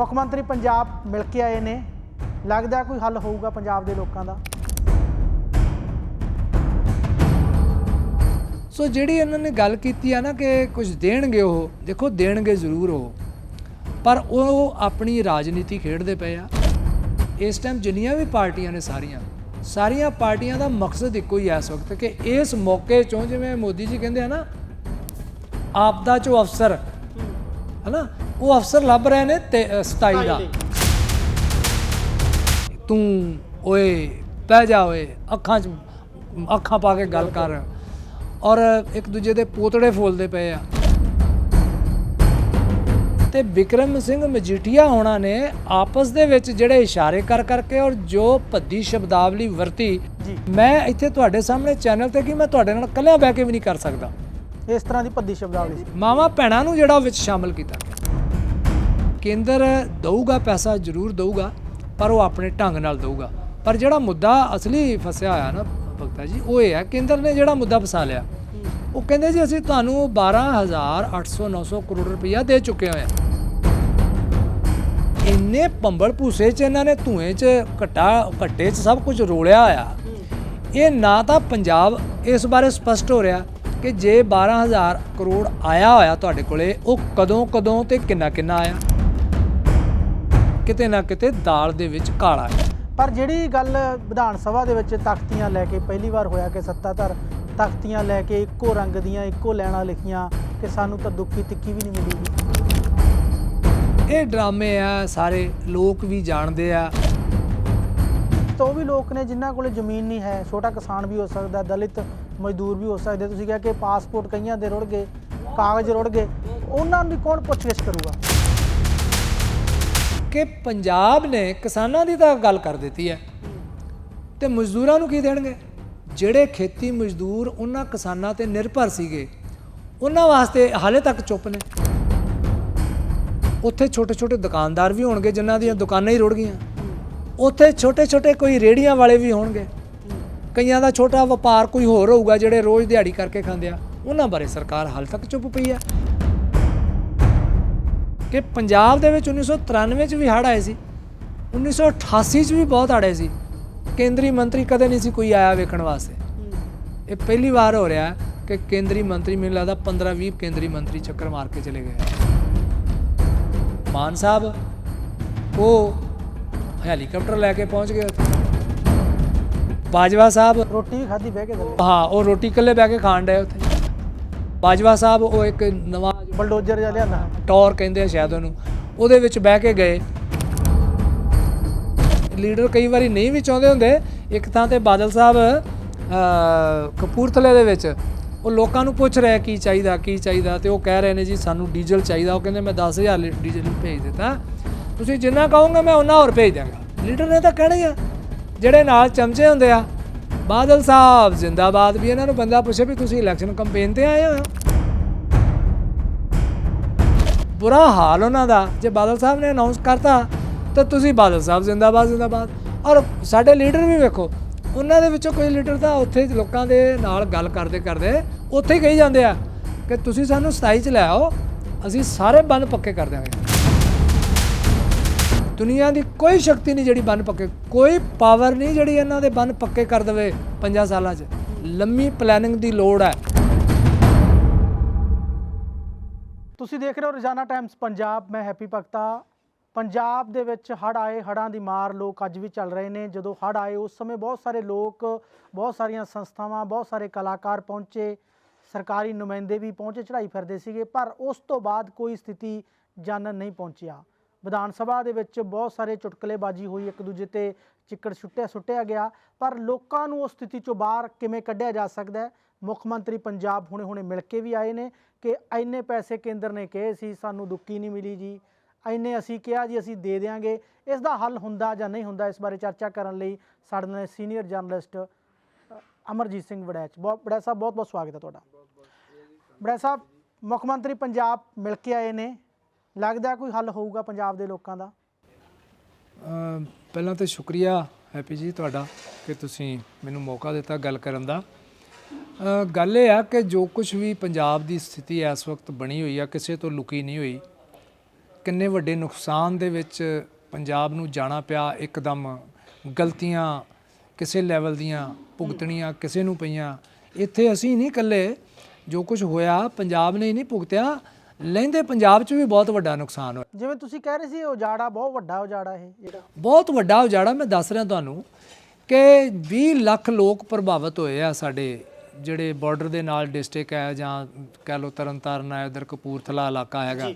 ਮੁੱਖ ਮੰਤਰੀ ਪੰਜਾਬ ਮਿਲ ਕੇ ਆਏ ਨੇ। ਲੱਗਦਾ ਕੋਈ ਹੱਲ ਹੋਊਗਾ ਪੰਜਾਬ ਦੇ ਲੋਕਾਂ ਦਾ। ਸੋ ਜਿਹੜੀ ਇਹਨਾਂ ਨੇ ਗੱਲ ਕੀਤੀ ਆ ਨਾ ਕਿ ਕੁਝ ਦੇਣਗੇ ਉਹ, ਦੇਖੋ ਦੇਣਗੇ ਜ਼ਰੂਰ ਉਹ। ਪਰ ਉਹ ਆਪਣੀ ਰਾਜਨੀਤੀ ਖੇਡਦੇ ਪਏ ਆ। ਇਸ ਟਾਈਮ ਜਿੰਨੀਆਂ ਵੀ ਪਾਰਟੀਆਂ ਨੇ ਸਾਰੀਆਂ ਸਾਰੀਆਂ ਪਾਰਟੀਆਂ ਦਾ ਮਕਸਦ ਇੱਕੋ ਹੀ ਹੈ ਇਸ ਵਕਤ ਕਿ ਇਸ ਮੌਕੇ ਚੋਂ ਜਿਵੇਂ ਮੋਦੀ ਜੀ ਕਹਿੰਦੇ ਆ ਨਾ, ਆਪਦਾ ਚੋਂ ਅਫਸਰ, ਹਨਾ ਉਹ ਅਫਸਰ ਲੱਭ ਰਹੇ ਨੇ ਤੇ 27 ਦਾ। ਤੂੰ ਓਏ ਪੈ ਜਾ ਓਏ ਅੱਖਾਂ 'ਚ ਅੱਖਾਂ ਪਾ ਕੇ ਗੱਲ ਕਰ। ਔਰ ਇੱਕ ਦੂਜੇ ਦੇ ਪੋਤੜੇ ਫੋਲਦੇ ਪਏ ਆ। ਤੇ ਵਿਕਰਮ ਸਿੰਘ ਮਜੀਠੀਆ ਹੋਣਾ ਨੇ ਆਪਸ ਦੇ ਵਿੱਚ ਜਿਹੜੇ ਇਸ਼ਾਰੇ ਕਰ ਕਰਕੇ ਔਰ ਜੋ ਭੱਦੀ ਸ਼ਬਦਾਵਲੀ ਵਰਤੀ। ਮੈਂ ਇੱਥੇ ਤੁਹਾਡੇ ਸਾਹਮਣੇ ਚੈਨਲ ਤੇ ਕਿ ਮੈਂ ਤੁਹਾਡੇ ਨਾਲ ਇਕੱਲਿਆਂ ਬਹਿ ਕੇ ਵੀ ਨਹੀਂ ਕਰ ਸਕਦਾ। ਇਸ ਤਰ੍ਹਾਂ ਦੀ ਭੱਦੀ ਸ਼ਬਦਾਵਲੀ ਸੀ। ਮਾਵਾਂ ਭੈਣਾਂ ਨੂੰ ਜਿਹੜਾ ਵਿੱਚ ਸ਼ਾਮਲ ਕੀਤਾ। ਕੇਂਦਰ ਦਊਗਾ, ਪੈਸਾ ਜ਼ਰੂਰ ਦਊਗਾ, ਪਰ ਉਹ ਆਪਣੇ ਢੰਗ ਨਾਲ ਦਊਗਾ। ਪਰ ਜਿਹੜਾ ਮੁੱਦਾ ਅਸਲੀ ਫਸਿਆ ਹੋਇਆ ਨਾ ਭਗਤਾ ਜੀ, ਉਹ ਇਹ ਹੈ, ਕੇਂਦਰ ਨੇ ਜਿਹੜਾ ਮੁੱਦਾ ਫਸਾ ਲਿਆ, ਉਹ ਕਹਿੰਦੇ ਜੀ ਅਸੀਂ ਤੁਹਾਨੂੰ 12800 900 ਕਰੋੜ ਰੁਪਇਆ ਦੇ ਚੁੱਕੇ ਹੋਏ ਹਾਂ। ਇੰਨੇ ਪੰਬਲ ਭੂਸੇ ਚ ਇਹਨਾਂ ਨੇ ਧੂਏ ਚ, ਘਟਾ, ਘੱਟੇ ਚ ਸਭ ਕੁਝ ਰੋਲਿਆ ਹੋਇਆ। ਇਹ ਨਾ ਤਾਂ ਪੰਜਾਬ ਇਸ ਬਾਰੇ ਸਪਸ਼ਟ ਹੋ ਰਿਹਾ ਕਿ ਜੇ 12000 ਕਰੋੜ ਆਇਆ ਹੋਇਆ ਤੁਹਾਡੇ ਕੋਲੇ, ਉਹ ਕਦੋਂ ਕਦੋਂ ਤੇ ਕਿੰਨਾ ਕਿੰਨਾ ਆਇਆ? ਕਿਤੇ ਨਾ ਕਿਤੇ ਦਾਲ ਦੇ ਵਿੱਚ ਕਾਲਾ ਹੈ। ਪਰ ਜਿਹੜੀ ਗੱਲ ਵਿਧਾਨ ਸਭਾ ਦੇ ਵਿੱਚ ਤਖਤੀਆਂ ਲੈ ਕੇ ਪਹਿਲੀ ਵਾਰ ਹੋਇਆ ਕਿ ਸੱਤਾਧਰ ਤਖਤੀਆਂ ਲੈ ਕੇ ਇੱਕੋ ਰੰਗ ਦੀਆਂ ਇੱਕੋ ਲੈਣਾ ਲਿਖੀਆਂ ਕਿ ਸਾਨੂੰ ਤਾਂ ਦੁੱਖੀ ਤਿੱਖੀ ਵੀ ਨਹੀਂ ਮਿਲੂਗੀ ਇਹ ਡਰਾਮੇ ਆ ਸਾਰੇ ਲੋਕ ਵੀ ਜਾਣਦੇ ਆ। ਤਾਂ ਵੀ ਲੋਕ ਨੇ ਜਿਨ੍ਹਾਂ ਕੋਲੇ ਜ਼ਮੀਨ ਨਹੀਂ ਹੈ ਛੋਟਾ ਕਿਸਾਨ ਵੀ ਹੋ ਸਕਦਾ ਦਲਿਤ ਮਜ਼ਦੂਰ ਵੀ ਹੋ ਸਕਦੇ। ਤੁਸੀਂ ਕਿਹਾ ਕਿ ਪਾਸਪੋਰਟ ਕਈਆਂ ਦੇ ਰੁੜ ਗਏ ਕਾਗਜ਼ ਰੁੜ ਗਏ ਉਹਨਾਂ ਨੂੰ ਵੀ ਕੌਣ ਪੁੱਛਗਿੱਛ ਕਰੂਗਾ? ਕਿ ਪੰਜਾਬ ਨੇ ਕਿਸਾਨਾਂ ਦੀ ਤਾਂ ਗੱਲ ਕਰ ਦਿੱਤੀ ਹੈ। ਤੇ ਮਜ਼ਦੂਰਾਂ ਨੂੰ ਕੀ ਦੇਣਗੇ? ਜਿਹੜੇ ਖੇਤੀ ਮਜ਼ਦੂਰ ਉਹਨਾਂ ਕਿਸਾਨਾਂ ਤੇ ਨਿਰਭਰ ਸੀਗੇ, ਉਹਨਾਂ ਵਾਸਤੇ ਹਾਲੇ ਤੱਕ ਚੁੱਪ ਨੇ। ਉੱਥੇ ਛੋਟੇ ਛੋਟੇ ਦੁਕਾਨਦਾਰ ਵੀ ਹੋਣਗੇ, ਜਿਨ੍ਹਾਂ ਦੀਆਂ ਦੁਕਾਨਾਂ ਹੀ ਰੁੜ ਗਈਆਂ। ਉੱਥੇ ਛੋਟੇ ਛੋਟੇ ਕੋਈ ਰੇੜੀਆਂ ਵਾਲੇ ਵੀ ਹੋਣਗੇ। ਕਈਆਂ ਦਾ ਛੋਟਾ ਵਪਾਰ ਕੋਈ ਹੋਰ ਹੋਊਗਾ, ਜਿਹੜੇ ਰੋਜ਼ ਦਿਹਾੜੀ ਕਰਕੇ ਖਾਂਦੇ ਆ। ਉਹਨਾਂ ਬਾਰੇ ਸਰਕਾਰ ਹਾਲ ਤੱਕ ਚੁੱਪ ਪਈ ਹੈ। ਕਿ ਪੰਜਾਬ ਦੇ ਵਿੱਚ 1993 ਚ ਵੀ ਹੜ੍ਹ ਆਏ ਸੀ 1988 ਚ ਵੀ ਬਹੁਤ ਹੜ੍ਹ ਆਏ ਸੀ। ਕੇਂਦਰੀ ਮੰਤਰੀ ਕਦੇ ਨਹੀਂ ਸੀ ਕੋਈ ਆਇਆ ਵੇਖਣ ਵਾਸਤੇ। ਇਹ ਪਹਿਲੀ ਵਾਰ ਹੋ ਰਿਹਾ ਕਿ ਕੇਂਦਰੀ ਮੰਤਰੀ ਮੈਨੂੰ ਲੱਗਦਾ 15 20 ਕੇਂਦਰੀ ਮੰਤਰੀ ਚੱਕਰ ਮਾਰ ਕੇ ਚਲੇ ਗਏ ਮਾਨ ਸਾਹਿਬ ਉਹ ਹੈਲੀਕਾਪਟਰ ਲੈ ਕੇ ਪਹੁੰਚ ਗਏ ਬਾਜਵਾ ਸਾਹਿਬ ਰੋਟੀ ਖਾਧੀ ਬਹਿ ਕੇ ਹਾਂ ਉਹ ਰੋਟੀ ਇਕੱਲੇ ਬਹਿ ਕੇ ਖਾਣ ਡਏ ਉੱਥੇ। ਬਾਜਵਾ ਸਾਹਿਬ ਉਹ ਇੱਕ ਨਵਾਂ ਬਲਡੋਜ਼ਰ ਜਿਹਾ ਲਿਆਂਦਾ। ਟੌਰ ਕਹਿੰਦੇ ਆ ਸ਼ਾਇਦ ਉਹਨੂੰ। ਉਹਦੇ ਵਿੱਚ ਬਹਿ ਕੇ ਗਏ। ਲੀਡਰ ਕਈ ਵਾਰੀ ਨਹੀਂ ਵੀ ਚਾਹੁੰਦੇ ਹੁੰਦੇ, ਇੱਕ ਤਾਂ ਤੇ ਬਾਦਲ ਸਾਹਿਬ ਕਪੂਰਥਲੇ ਦੇ ਵਿੱਚ, ਉਹ ਲੋਕਾਂ ਨੂੰ ਪੁੱਛ ਰਿਹਾ ਕੀ ਚਾਹੀਦਾ ਕੀ ਚਾਹੀਦਾ ਤੇ ਉਹ ਕਹਿ ਰਹੇ ਨੇ ਜੀ, ਸਾਨੂੰ ਡੀਜ਼ਲ ਚਾਹੀਦਾ। ਉਹ ਕਹਿੰਦੇ, ਮੈਂ 10000 ਲੀਟਰ ਡੀਜ਼ਲ ਭੇਜ ਦਿੱਤਾ। ਤੁਸੀਂ ਜਿੰਨਾ ਕਹੋਗੇ, ਮੈਂ ਉਹਨਾਂ ਹੋਰ ਭੇਜ ਦਾਂਗਾ ਲੀਡਰ ਨੇ ਤਾਂ ਕਹਿਣਾ ਹੀ ਆ। ਜਿਹੜੇ ਨਾਲ ਚਮਚੇ ਹੁੰਦੇ ਆ, ਬਾਦਲ ਸਾਹਿਬ ਜ਼ਿੰਦਾਬਾਦ। ਵੀ ਇਹਨਾਂ ਨੂੰ ਬੰਦਾ ਪੁੱਛੇ ਵੀ ਤੁਸੀਂ ਇਲੈਕਸ਼ਨ ਕੈਂਪੇਨ ਤੇ ਆਏ ਹੋ? ਬੁਰਾ ਹਾਲ ਉਹਨਾਂ ਦਾ। ਜੇ ਬਾਦਲ ਸਾਹਿਬ ਨੇ ਅਨਾਉਂਸ ਕਰਤਾ, ਤਾਂ ਤੁਸੀਂ ਬਾਦਲ ਸਾਹਿਬ ਜ਼ਿੰਦਾਬਾਦ ਜ਼ਿੰਦਾਬਾਦ। ਔਰ ਸਾਡੇ ਲੀਡਰ ਵੀ ਵੇਖੋ, ਉਹਨਾਂ ਦੇ ਵਿੱਚੋਂ ਕੋਈ ਲੀਡਰ ਤਾਂ ਉੱਥੇ ਲੋਕਾਂ ਦੇ ਨਾਲ ਗੱਲ ਕਰਦੇ ਕਰਦੇ, ਉੱਥੇ ਹੀ ਕਹੀ ਜਾਂਦੇ ਆ ਕਿ ਤੁਸੀਂ ਸਾਨੂੰ 27 ਚ ਲੈ ਆਓ, ਅਸੀਂ ਸਾਰੇ ਬੰਨ ਪੱਕੇ ਕਰ ਦਿਆਂਗੇ। ਦੁਨੀਆ ਦੀ ਕੋਈ ਸ਼ਕਤੀ ਨਹੀਂ ਜਿਹੜੀ ਬੰਨ ਪੱਕੇ, ਕੋਈ ਪਾਵਰ ਨਹੀਂ ਜਿਹੜੀ ਇਹਨਾਂ ਦੇ ਬੰਨ ਪੱਕੇ ਕਰ ਦੇਵੇ 50 ਸਾਲਾਂ 'ਚ। ਲੰਮੀ ਪਲੈਨਿੰਗ ਦੀ ਲੋੜ ਹੈ। ਤੁਸੀਂ ਦੇਖ ਰਹੇ ਹੋ ਰੋਜ਼ਾਨਾ ਟਾਈਮਸ ਪੰਜਾਬ, ਮੈਂ ਹੈਪੀ ਭਗਤਾ। ਪੰਜਾਬ ਦੇ ਵਿੱਚ ਹੜ ਆਏ ਹੜਾਂ ਦੀ ਮਾਰ ਲੋਕ ਅੱਜ ਵੀ ਚੱਲ ਰਹੇ ਨੇ। ਜਦੋਂ ਹੜ ਆਏ, ਉਸ ਸਮੇਂ ਬਹੁਤ ਸਾਰੇ ਲੋਕ, ਬਹੁਤ ਸਾਰੀਆਂ ਸੰਸਥਾਵਾਂ, ਬਹੁਤ ਸਾਰੇ ਕਲਾਕਾਰ ਪਹੁੰਚੇ। ਸਰਕਾਰੀ ਨੁਮਾਇੰਦੇ ਵੀ ਪਹੁੰਚੇ ਚੜਾਈ ਫਿਰਦੇ ਸੀਗੇ, ਪਰ ਉਸ ਤੋਂ ਬਾਅਦ ਕੋਈ ਸਥਿਤੀ ਜਾਣਨ ਨਹੀਂ ਪਹੁੰਚਿਆ। ਵਿਧਾਨ ਸਭਾ ਦੇ ਵਿੱਚ ਬਹੁਤ ਸਾਰੇ ਚੁਟਕਲੇਬਾਜ਼ੀ ਹੋਈ, ਇੱਕ ਦੂਜੇ ਤੇ ਚਿੱਕੜ ਸੁੱਟਿਆ ਸੁੱਟਿਆ ਗਿਆ। ਪਰ ਲੋਕਾਂ ਨੂੰ ਉਸ ਸਥਿਤੀ ਚੋਂ ਬਾਹਰ ਕਿਵੇਂ ਕੱਢਿਆ ਜਾ ਸਕਦਾ ਹੈ? ਮੁੱਖ ਮੰਤਰੀ ਪੰਜਾਬ ਹੁਣੇ ਹੁਣੇ ਮਿਲ ਕੇ ਵੀ ਆਏ ਨੇ ਕਿ ਇੰਨੇ ਪੈਸੇ ਕੇਂਦਰ ਨੇ ਕਹੇ ਸੀ, ਸਾਨੂੰ ਦੁੱਕੀ ਨਹੀਂ ਮਿਲੀ ਜੀ। ਇੰਨੇ ਅਸੀਂ ਕਿਹਾ ਜੀ, ਅਸੀਂ ਦੇ ਦਿਆਂਗੇ। ਇਸ ਦਾ ਹੱਲ ਹੁੰਦਾ ਜਾਂ ਨਹੀਂ ਹੁੰਦਾ, ਇਸ ਬਾਰੇ ਚਰਚਾ ਕਰਨ ਲਈ ਸਾਡੇ ਨਾਲ ਸੀਨੀਅਰ ਜਰਨਲਿਸਟ ਅਮਰਜੀਤ ਸਿੰਘ ਵੜੈਚ। ਬਹੁਤ, ਵੜੈਚ ਸਾਹਿਬ, ਬਹੁਤ ਬਹੁਤ ਸਵਾਗਤ ਹੈ ਤੁਹਾਡਾ। ਵੜੈਚ ਸਾਹਿਬ, ਮੁੱਖ ਮੰਤਰੀ ਪੰਜਾਬ ਮਿਲ ਕੇ ਆਏ ਨੇ। ਲੱਗਦਾ ਕੋਈ ਹੱਲ ਹੋਊਗਾ ਪੰਜਾਬ ਦੇ ਲੋਕਾਂ ਦਾ? ਪਹਿਲਾਂ ਤਾਂ ਸ਼ੁਕਰੀਆ ਹੈਪੀ ਜੀ ਤੁਹਾਡਾ ਕਿ ਤੁਸੀਂ ਮੈਨੂੰ ਮੌਕਾ ਦਿੱਤਾ ਗੱਲ ਕਰਨ ਦਾ। ਗੱਲ ਇਹ ਆ ਕਿ ਜੋ ਕੁਝ ਵੀ ਪੰਜਾਬ ਦੀ ਸਥਿਤੀ ਇਸ ਵਕਤ ਬਣੀ ਹੋਈ ਆ ਕਿਸੇ ਤੋਂ ਲੁਕੀ ਨਹੀਂ ਹੋਈ। ਕਿੰਨੇ ਵੱਡੇ ਨੁਕਸਾਨ ਦੇ ਵਿੱਚ ਪੰਜਾਬ ਨੂੰ ਜਾਣਾ ਪਿਆ ਇੱਕਦਮ ਗਲਤੀਆਂ ਕਿਸੇ ਲੈਵਲ ਦੀਆਂ ਭੁਗਤਣੀਆਂ ਕਿਸੇ ਨੂੰ ਪਈਆਂ। ਇੱਥੇ ਅਸੀਂ ਨਹੀਂ ਇਕੱਲੇ ਜੋ ਕੁਝ ਹੋਇਆ ਪੰਜਾਬ ਨੇ ਹੀ ਨਹੀਂ ਭੁਗਤਿਆ ਲਹਿੰਦੇ ਪੰਜਾਬ 'ਚ ਵੀ ਬਹੁਤ ਵੱਡਾ ਨੁਕਸਾਨ ਹੋਇਆ। ਜਿਵੇਂ ਤੁਸੀਂ ਕਹਿ ਰਹੇ ਸੀ ਉਜਾੜਾ ਬਹੁਤ ਵੱਡਾ ਉਜਾੜਾ ਇਹ ਜਿਹੜਾ। ਬਹੁਤ ਵੱਡਾ ਉਜਾੜਾ ਮੈਂ ਦੱਸ ਰਿਹਾ ਤੁਹਾਨੂੰ ਕਿ 20 ਲੱਖ ਲੋਕ ਪ੍ਰਭਾਵਿਤ ਹੋਏ ਆ ਸਾਡੇ ਜਿਹੜੇ ਬਾਰਡਰ ਦੇ ਨਾਲ ਡਿਸਟ੍ਰਿਕਟ ਹੈ ਜਾਂ ਕਹਿ ਲਓ ਤਰਨਤਾਰਨ ਹੈ ਇਧਰ ਕਪੂਰਥਲਾ ਇਲਾਕਾ ਹੈਗਾ।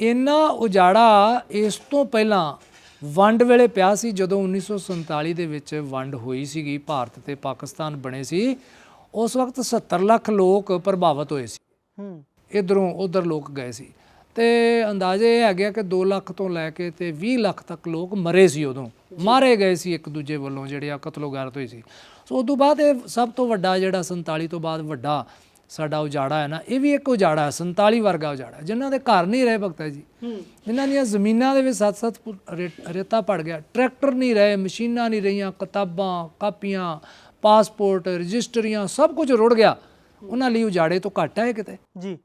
ਇੰਨਾ ਉਜਾੜਾ ਇਸ ਤੋਂ ਪਹਿਲਾਂ ਵੰਡ ਵੇਲੇ ਪਿਆ ਸੀ ਜਦੋਂ 1947 ਦੇ ਵਿੱਚ ਵੰਡ ਹੋਈ ਸੀਗੀ ਭਾਰਤ ਤੇ ਪਾਕਿਸਤਾਨ ਬਣੇ ਸੀ। ਉਸ ਵਕਤ 70 ਲੱਖ ਲੋਕ ਪ੍ਰਭਾਵਿਤ ਹੋਏ ਸੀ। ਹੂੰ। ਇਧਰੋਂ ਉਧਰ ਲੋਕ ਗਏ ਸੀ। ਤੇ ਅੰਦਾਜ਼ੇ ਇਹ ਹੈਗੇ ਕਿ 2 ਲੱਖ ਤੋਂ ਲੈ ਕੇ ਤੇ 20 ਲੱਖ ਤੱਕ ਲੋਕ ਮਰੇ ਸੀ ਉਦੋਂ। ਮਾਰੇ ਗਏ ਸੀ ਇੱਕ ਦੂਜੇ ਵੱਲੋਂ ਜਿਹੜੇ ਆ ਕਤਲੋਗਾਰਤ ਹੋਈ ਸੀ। ਸੋ ਉਸ ਤੋਂ ਬਾਅਦ ਇਹ ਸਭ ਤੋਂ ਵੱਡਾ ਜਿਹੜਾ 47 ਤੋਂ ਬਾਅਦ ਵੱਡਾ ਸਾਡਾ ਉਜਾੜਾ ਹੈ ਨਾ ਇਹ ਵੀ ਇੱਕ ਉਜਾੜਾ ਹੈ 47 ਵਰਗਾ ਉਜਾੜਾ ਜਿਨ੍ਹਾਂ ਦੇ ਘਰ ਨਹੀਂ ਰਹੇ ਭਗਤਾ ਜੀ। ਜਿਨ੍ਹਾਂ ਦੀਆਂ ਜ਼ਮੀਨਾਂ ਦੇ ਵਿੱਚ ਸੱਤ-ਸੱਤ ਰੇਤਾ ਪੜ ਗਿਆ ਟਰੈਕਟਰ ਨਹੀਂ ਰਹੇ ਮਸ਼ੀਨਾਂ ਨਹੀਂ ਰਹੀਆਂ ਕਿਤਾਬਾਂ ਕਾਪੀਆਂ ਪਾਸਪੋਰਟ ਰਜਿਸਟਰੀਆਂ ਸਭ ਕੁਝ ਰੁੜ ਗਿਆ। ਉਹਨਾਂ ਲਈ ਉਜਾੜੇ ਤੋਂ ਘੱਟ ਹੈ ਕਿਤੇ? ਜੀ।